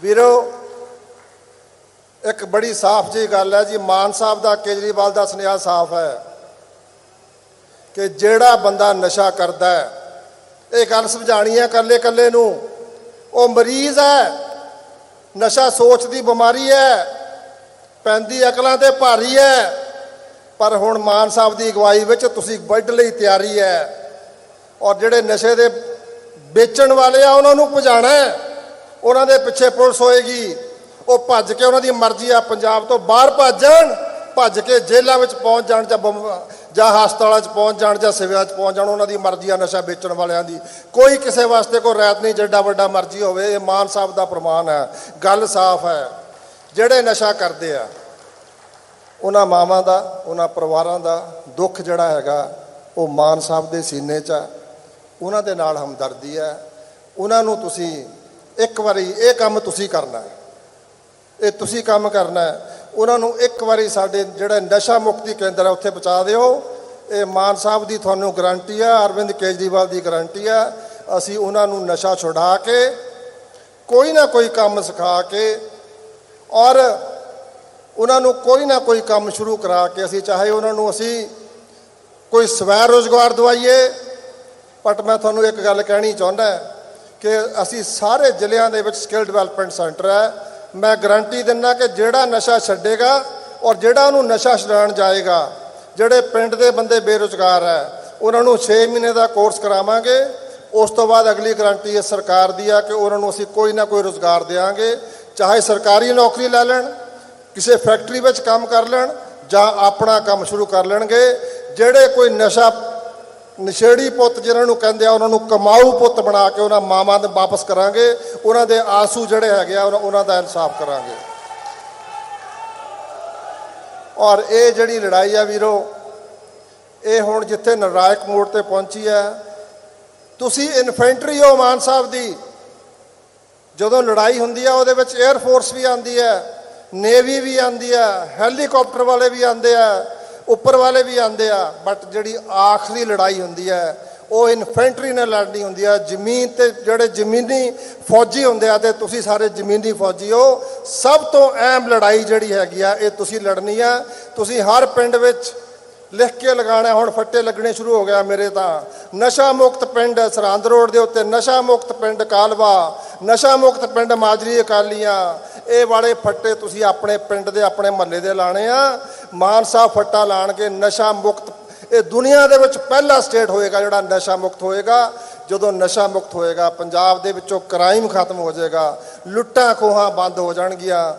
Speaker 4: ਵੀਰੋ, ਇੱਕ ਬੜੀ ਸਾਫ਼ ਜੀ ਗੱਲ ਹੈ ਜੀ, ਮਾਨ ਸਾਹਿਬ ਦਾ, ਕੇਜਰੀਵਾਲ ਦਾ ਸੁਨੇਹਾ ਸਾਫ਼ ਹੈ ਕਿ ਜਿਹੜਾ ਬੰਦਾ ਨਸ਼ਾ ਕਰਦਾ ਹੈ, ਇਹ ਗੱਲ ਸਮਝਾਣੀ ਹੈ ਕੱਲੇ ਕੱਲੇ ਨੂੰ, ਉਹ ਮਰੀਜ਼ ਹੈ, ਨਸ਼ਾ ਸੋਚ ਦੀ ਬਿਮਾਰੀ ਹੈ, ਪੈਂਦੀ ਅਕਲਾਂ ਤੇ ਭਾਰੀ ਹੈ ਪਰ ਹੁਣ ਮਾਨ ਸਾਹਿਬ ਦੀ ਅਗਵਾਈ ਵਿੱਚ ਤੁਸੀਂ ਵੱਢ ਲਈ ਤਿਆਰੀ ਹੈ। ਔਰ ਜਿਹੜੇ ਨਸ਼ੇ ਦੇ ਵੇਚਣ ਵਾਲੇ ਆ, ਉਹਨਾਂ ਨੂੰ ਭਜਾਣਾ ਉਹਨਾਂ ਦੇ ਪਿੱਛੇ ਪੁਲਿਸ ਹੋਏਗੀ। ਉਹ ਭੱਜ ਕੇ ਉਹਨਾਂ ਦੀ ਮਰਜ਼ੀ ਆ, ਪੰਜਾਬ ਤੋਂ ਬਾਹਰ ਭੱਜ ਜਾਣ ਭੱਜ ਕੇ ਜੇਲ੍ਹਾਂ ਵਿੱਚ ਪਹੁੰਚ ਜਾਣ ਜਾਂ ਬੰਬ- ਜਾਂ ਹਸਪਤਾਲਾਂ 'ਚ ਪਹੁੰਚ ਜਾਣ ਜਾਂ ਸਿਵਿਆਂ 'ਚ ਪਹੁੰਚ ਜਾਣ, ਉਹਨਾਂ ਦੀ ਮਰਜ਼ੀ ਆ ਨਸ਼ਾ ਵੇਚਣ ਵਾਲਿਆਂ ਦੀ। ਕੋਈ ਕਿਸੇ ਵਾਸਤੇ ਕੋਈ ਰਾਇਤ ਨਹੀਂ ਜਿੱਡਾ ਵੱਡਾ ਮਰਜ਼ੀ ਹੋਵੇ, ਇਹ ਮਾਨ ਸਾਹਿਬ ਦਾ ਪ੍ਰਮਾਣ ਹੈ। ਗੱਲ ਸਾਫ਼ ਹੈ। ਜਿਹੜੇ ਨਸ਼ਾ ਕਰਦੇ ਆ ਉਹਨਾਂ ਮਾਵਾਂ ਦਾ, ਉਹਨਾਂ ਪਰਿਵਾਰਾਂ ਦਾ ਦੁੱਖ ਜਿਹੜਾ ਹੈਗਾ, ਉਹ ਮਾਨ ਸਾਹਿਬ ਦੇ ਸੀਨੇ 'ਚ ਆ। ਉਹਨਾਂ ਦੇ ਨਾਲ ਹਮਦਰਦੀ ਹੈ। ਉਹਨਾਂ ਨੂੰ ਤੁਸੀਂ ਇੱਕ ਵਾਰੀ ਇਹ ਕੰਮ ਤੁਸੀਂ ਕਰਨਾ ਹੈ। ਇਹ ਤੁਸੀਂ ਕੰਮ ਕਰਨਾ ਹੈ। ਉਹਨਾਂ ਨੂੰ ਇੱਕ ਵਾਰੀ ਸਾਡੇ ਜਿਹੜਾ ਨਸ਼ਾ ਮੁਕਤੀ ਕੇਂਦਰ ਹੈ, ਉੱਥੇ ਪਹੁੰਚਾ ਦਿਓ। ਇਹ ਮਾਨ ਸਾਹਿਬ ਦੀ ਤੁਹਾਨੂੰ ਗਾਰੰਟੀ ਆ ਅਰਵਿੰਦ ਕੇਜਰੀਵਾਲ ਦੀ ਗਾਰੰਟੀ ਹੈ। ਅਸੀਂ ਉਹਨਾਂ ਨੂੰ ਨਸ਼ਾ ਛੁਡਾ ਕੇ, ਕੋਈ ਨਾ ਕੋਈ ਕੰਮ ਸਿਖਾ ਕੇ ਔਰ ਉਹਨਾਂ ਨੂੰ ਕੋਈ ਨਾ ਕੋਈ ਕੰਮ ਸ਼ੁਰੂ ਕਰਾ ਕੇ ਅਸੀਂ ਚਾਹੇ ਉਹਨਾਂ ਨੂੰ ਅਸੀਂ ਕੋਈ ਸਵੈ ਰੋਜ਼ਗਾਰ ਦਵਾਈਏ ਬਟ ਮੈਂ ਤੁਹਾਨੂੰ ਇੱਕ ਗੱਲ ਕਹਿਣੀ ਚਾਹੁੰਦਾ ਕਿ ਅਸੀਂ ਸਾਰੇ ਜ਼ਿਲ੍ਹਿਆਂ ਦੇ ਵਿੱਚ ਸਕਿੱਲ ਡਿਵੈਲਪਮੈਂਟ ਸੈਂਟਰ ਹੈ। ਮੈਂ ਗਾਰੰਟੀ ਦਿੰਦਾ ਕਿ ਜਿਹੜਾ ਨਸ਼ਾ ਛੱਡੇਗਾ ਔਰ ਜਿਹੜਾ ਉਹਨੂੰ ਨਸ਼ਾ ਛਡਾਉਣ ਜਾਏਗਾ, ਜਿਹੜੇ ਪਿੰਡ ਦੇ ਬੰਦੇ ਬੇਰੁਜ਼ਗਾਰ ਹੈ, ਉਹਨਾਂ ਨੂੰ 6 ਮਹੀਨੇ ਦਾ ਕੋਰਸ ਕਰਾਵਾਂਗੇ। ਉਸ ਤੋਂ ਬਾਅਦ ਅਗਲੀ ਗਾਰੰਟੀ ਇਹ ਸਰਕਾਰ ਦੀ ਆ ਕਿ ਉਹਨਾਂ ਨੂੰ ਅਸੀਂ ਕੋਈ ਨਾ ਕੋਈ ਰੋਜ਼ਗਾਰ ਦੇਵਾਂਗੇ ਚਾਹੇ ਸਰਕਾਰੀ ਨੌਕਰੀ ਲੈ ਲੈਣ ਕਿਸੇ ਫੈਕਟਰੀ ਵਿੱਚ ਕੰਮ ਕਰ ਲੈਣ ਜਾਂ ਆਪਣਾ ਕੰਮ ਸ਼ੁਰੂ ਕਰ ਲੈਣਗੇ, ਜਿਹੜੇ ਕੋਈ ਨਸ਼ਾ ਨਸ਼ੇੜੀ ਪੁੱਤ ਜਿਹਨਾਂ ਨੂੰ ਕਹਿੰਦੇ ਆ, ਉਹਨਾਂ ਨੂੰ ਕਮਾਊ ਪੁੱਤ ਬਣਾ ਕੇ ਉਹਨਾਂ ਮਾਵਾਂ ਦੇ ਵਾਪਸ ਕਰਾਂਗੇ, ਉਹਨਾਂ ਦੇ ਆਸੂ ਜਿਹੜੇ ਹੈਗੇ ਆ, ਉਹਨਾਂ- ਉਹਨਾਂ ਦਾ ਇਨਸਾਫ ਕਰਾਂਗੇ। ਔਰ ਇਹ ਜਿਹੜੀ ਲੜਾਈ ਆ ਵੀਰੋ, ਇਹ ਹੁਣ ਜਿੱਥੇ ਨਰਾਇਕ ਮੋੜ ਤੇ ਪਹੁੰਚੀ ਹੈ, ਤੁਸੀਂ ਇਨਫੈਂਟਰੀ ਹੋ ਮਾਨ ਸਾਹਿਬ ਦੀ। ਜਦੋਂ ਲੜਾਈ ਹੁੰਦੀ ਆ, ਉਹਦੇ ਵਿੱਚ 에ਅਰ ਫੋਰਸ ਵੀ ਆਂਦੀ ਹੈ। ਨੇਵੀ ਵੀ ਆਂਦੀ ਹੈ ਹੈਲੀਕਾਪਟਰ ਵਾਲੇ ਵੀ ਆਂਦੇ ਆ, ਉੱਪਰ ਵਾਲੇ ਵੀ ਆਂਦੇ ਆ ਬਟ ਜਿਹੜੀ ਆਖਰੀ ਲੜਾਈ ਹੁੰਦੀ ਹੈ ਉਹ ਇਨਫੈਂਟਰੀ ਨਾਲ ਲੜਨੀ ਹੁੰਦੀ ਆ। ਜ਼ਮੀਨ ਤੇ ਜਿਹੜੇ ਜ਼ਮੀਨੀ ਫੌਜੀ ਹੁੰਦੇ ਆ ਤੇ ਤੁਸੀਂ ਸਾਰੇ ਜ਼ਮੀਨੀ ਫੌਜੀ ਹੋ, ਸਭ ਤੋਂ ਅਹਿਮ ਲੜਾਈ ਜਿਹੜੀ ਹੈਗੀ ਆ, ਇਹ ਤੁਸੀਂ ਲੜਨੀ ਆ। ਤੁਸੀਂ ਹਰ ਪਿੰਡ ਵਿੱਚ ਲਿਖ ਕੇ ਲਗਾਣਾ ਹੁਣ ਫੱਟੇ ਲੱਗਣੇ ਸ਼ੁਰੂ ਹੋ ਗਿਆ ਮੇਰੇ ਤਾਂ। ਨਸ਼ਾ ਮੁਕਤ ਪਿੰਡ ਸਰਹੰਦ ਰੋਡ ਦੇ ਉੱਤੇ, ਨਸ਼ਾ ਮੁਕਤ ਪਿੰਡ ਕਾਲਵਾ, ਨਸ਼ਾ ਮੁਕਤ ਪਿੰਡ ਮਾਜਰੀ ਅਕਾਲੀਆਂ ਇਹ ਵਾਲੇ ਫੱਟੇ ਤੁਸੀਂ ਆਪਣੇ ਪਿੰਡ ਦੇ, ਆਪਣੇ ਮਹੱਲੇ ਦੇ ਲਾਣੇ ਆ। ਮਾਨ ਸਾਹਿਬ ਫੱਟਾ ਲਾਣਗੇ ਨਸ਼ਾ ਮੁਕਤ। ਇਹ ਦੁਨੀਆ ਦੇ ਵਿੱਚ ਪਹਿਲਾ ਸਟੇਟ ਹੋਏਗਾ ਜਿਹੜਾ ਨਸ਼ਾ ਮੁਕਤ ਹੋਏਗਾ। ਜਦੋਂ ਨਸ਼ਾ ਮੁਕਤ ਹੋਏਗਾ, ਪੰਜਾਬ ਦੇ ਵਿੱਚੋਂ ਕ੍ਰਾਈਮ ਖਤਮ ਹੋ ਜਾਏਗਾ। ਲੁੱਟਾਂ ਖੋਹਾਂ ਬੰਦ ਹੋ ਜਾਣਗੀਆਂ।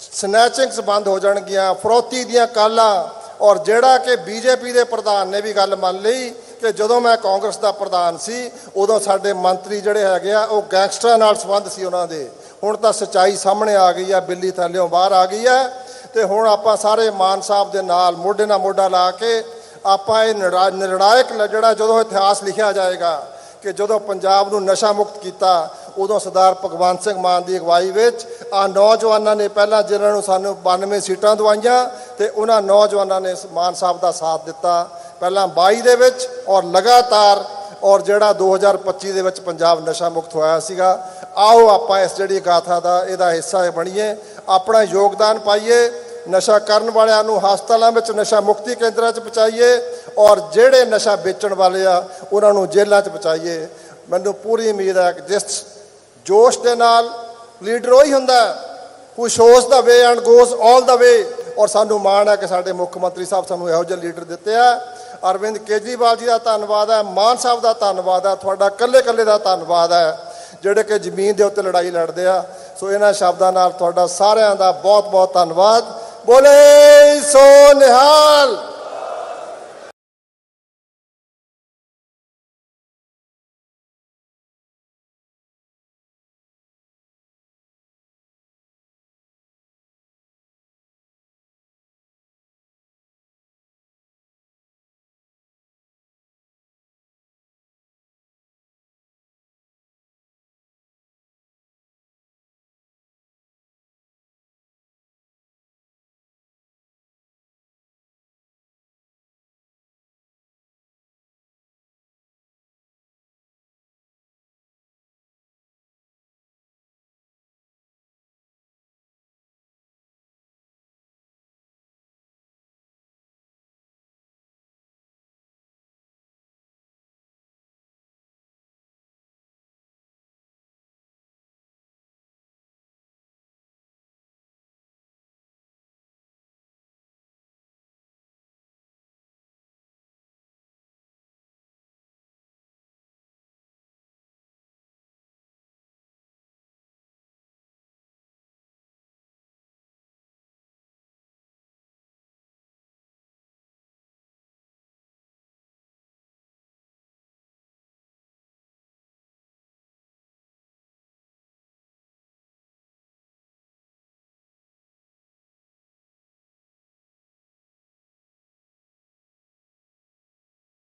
Speaker 4: ਸਨੈਚਿੰਗਸ ਬੰਦ ਹੋ ਜਾਣਗੀਆਂ। ਫਰੋਤੀ ਦੀਆਂ ਕਾਲਾਂ। ਔਰ ਜਿਹੜਾ ਕਿ ਬੀਜੇਪੀ ਦੇ ਪ੍ਰਧਾਨ ਨੇ ਵੀ ਗੱਲ ਮੰਨ ਲਈ ਕਿ ਜਦੋਂ ਮੈਂ ਕਾਂਗਰਸ ਦਾ ਪ੍ਰਧਾਨ ਸੀ, ਉਦੋਂ ਸਾਡੇ ਮੰਤਰੀ ਜਿਹੜੇ ਹੈਗੇ ਆ, ਉਹ ਗੈਂਗਸਟਰਾਂ ਨਾਲ ਸੰਬੰਧ ਸੀ ਉਹਨਾਂ ਦੇ। ਹੁਣ ਤਾਂ ਸਚਾਈ ਸਾਹਮਣੇ ਆ ਗਈ ਆ ਬਿੱਲੀ ਥੱਲਿਓਂ ਬਾਹਰ ਆ ਗਈ ਹੈ ਤੇ ਹੁਣ ਆਪਾਂ ਸਾਰੇ ਮਾਨ ਸਾਹਿਬ ਦੇ ਨਾਲ ਮੋਢੇ ਨਾਲ ਮੋਢਾ ਲਾ ਕੇ ਆਪਾਂ ਇਹ ਨਿਰਾ- ਨਿਰਣਾਇਕ ਜਿਹੜਾ ਜਦੋਂ ਇਤਿਹਾਸ ਲਿਖਿਆ ਜਾਏਗਾ ਕਿ ਜਦੋਂ ਪੰਜਾਬ ਨੂੰ ਨਸ਼ਾ ਮੁਕਤ ਕੀਤਾ, ਉਦੋਂ ਸਰਦਾਰ ਭਗਵੰਤ ਸਿੰਘ ਮਾਨ ਦੀ ਅਗਵਾਈ ਵਿੱਚ ਆ ਨੌਜਵਾਨਾਂ ਨੇ ਪਹਿਲਾਂ ਜਿਨ੍ਹਾਂ ਨੂੰ ਸਾਨੂੰ 92 ਸੀਟਾਂ ਦਵਾਈਆਂ ਤੇ ਉਹਨਾਂ ਨੌਜਵਾਨਾਂ ਨੇ ਮਾਨ ਸਾਹਿਬ ਦਾ ਸਾਥ ਦਿੱਤਾ। ਪਹਿਲਾਂ 22 ਦੇ ਵਿੱਚ ਔਰ ਲਗਾਤਾਰ ਔਰ ਜਿਹੜਾ 2025 ਦੇ ਵਿੱਚ ਪੰਜਾਬ ਨਸ਼ਾ ਮੁਕਤ ਹੋਇਆ ਸੀਗਾ ਆਓ ਆਪਾਂ ਇਸ ਜਿਹੜੀ ਗਾਥਾ ਦਾ, ਇਹਦਾ ਹਿੱਸਾ ਬਣੀਏ, ਆਪਣਾ ਯੋਗਦਾਨ ਪਾਈਏ, ਨਸ਼ਾ ਕਰਨ ਵਾਲਿਆਂ ਨੂੰ ਹਸਪਤਾਲਾਂ ਵਿੱਚ ਨਸ਼ਾ ਮੁਕਤੀ ਕੇਂਦਰਾਂ 'ਚ ਪਹੁੰਚਾਈਏ ਔਰ ਜਿਹੜੇ ਨਸ਼ਾ ਵੇਚਣ ਵਾਲੇ ਆ, ਉਹਨਾਂ ਨੂੰ ਜੇਲ੍ਹਾਂ 'ਚ ਪਹੁੰਚਾਈਏ। ਮੈਨੂੰ ਪੂਰੀ ਉਮੀਦ ਹੈ ਕਿ ਜਿਸ ਜੋਸ਼ ਦੇ ਨਾਲ ਲੀਡਰ ਉਹੀ ਹੁੰਦਾ who shows the way and goes all the way, ਔਰ ਸਾਨੂੰ ਮਾਣ ਹੈ ਕਿ ਸਾਡੇ ਮੁੱਖ ਮੰਤਰੀ ਸਾਹਿਬ ਸਾਨੂੰ ਇਹੋ ਜਿਹੇ ਲੀਡਰ ਦਿੱਤੇ ਆ। ਅਰਵਿੰਦ ਕੇਜਰੀਵਾਲ ਜੀ ਦਾ ਧੰਨਵਾਦ ਹੈ, ਮਾਨ ਸਾਹਿਬ ਦਾ ਧੰਨਵਾਦ ਹੈ, ਤੁਹਾਡਾ ਕੱਲੇ ਕੱਲੇ ਦਾ ਧੰਨਵਾਦ ਹੈ। ਜਿਹੜੇ ਕਿ ਜ਼ਮੀਨ ਦੇ ਉੱਤੇ ਲੜਾਈ ਲੜਦੇ ਆ। ਸੋ ਇਹਨਾਂ ਸ਼ਬਦਾਂ ਨਾਲ ਤੁਹਾਡਾ ਸਾਰਿਆਂ ਦਾ ਬਹੁਤ ਬਹੁਤ ਧੰਨਵਾਦ। ਬੋਲੇ ਸੋ ਨਿਹਾਲ।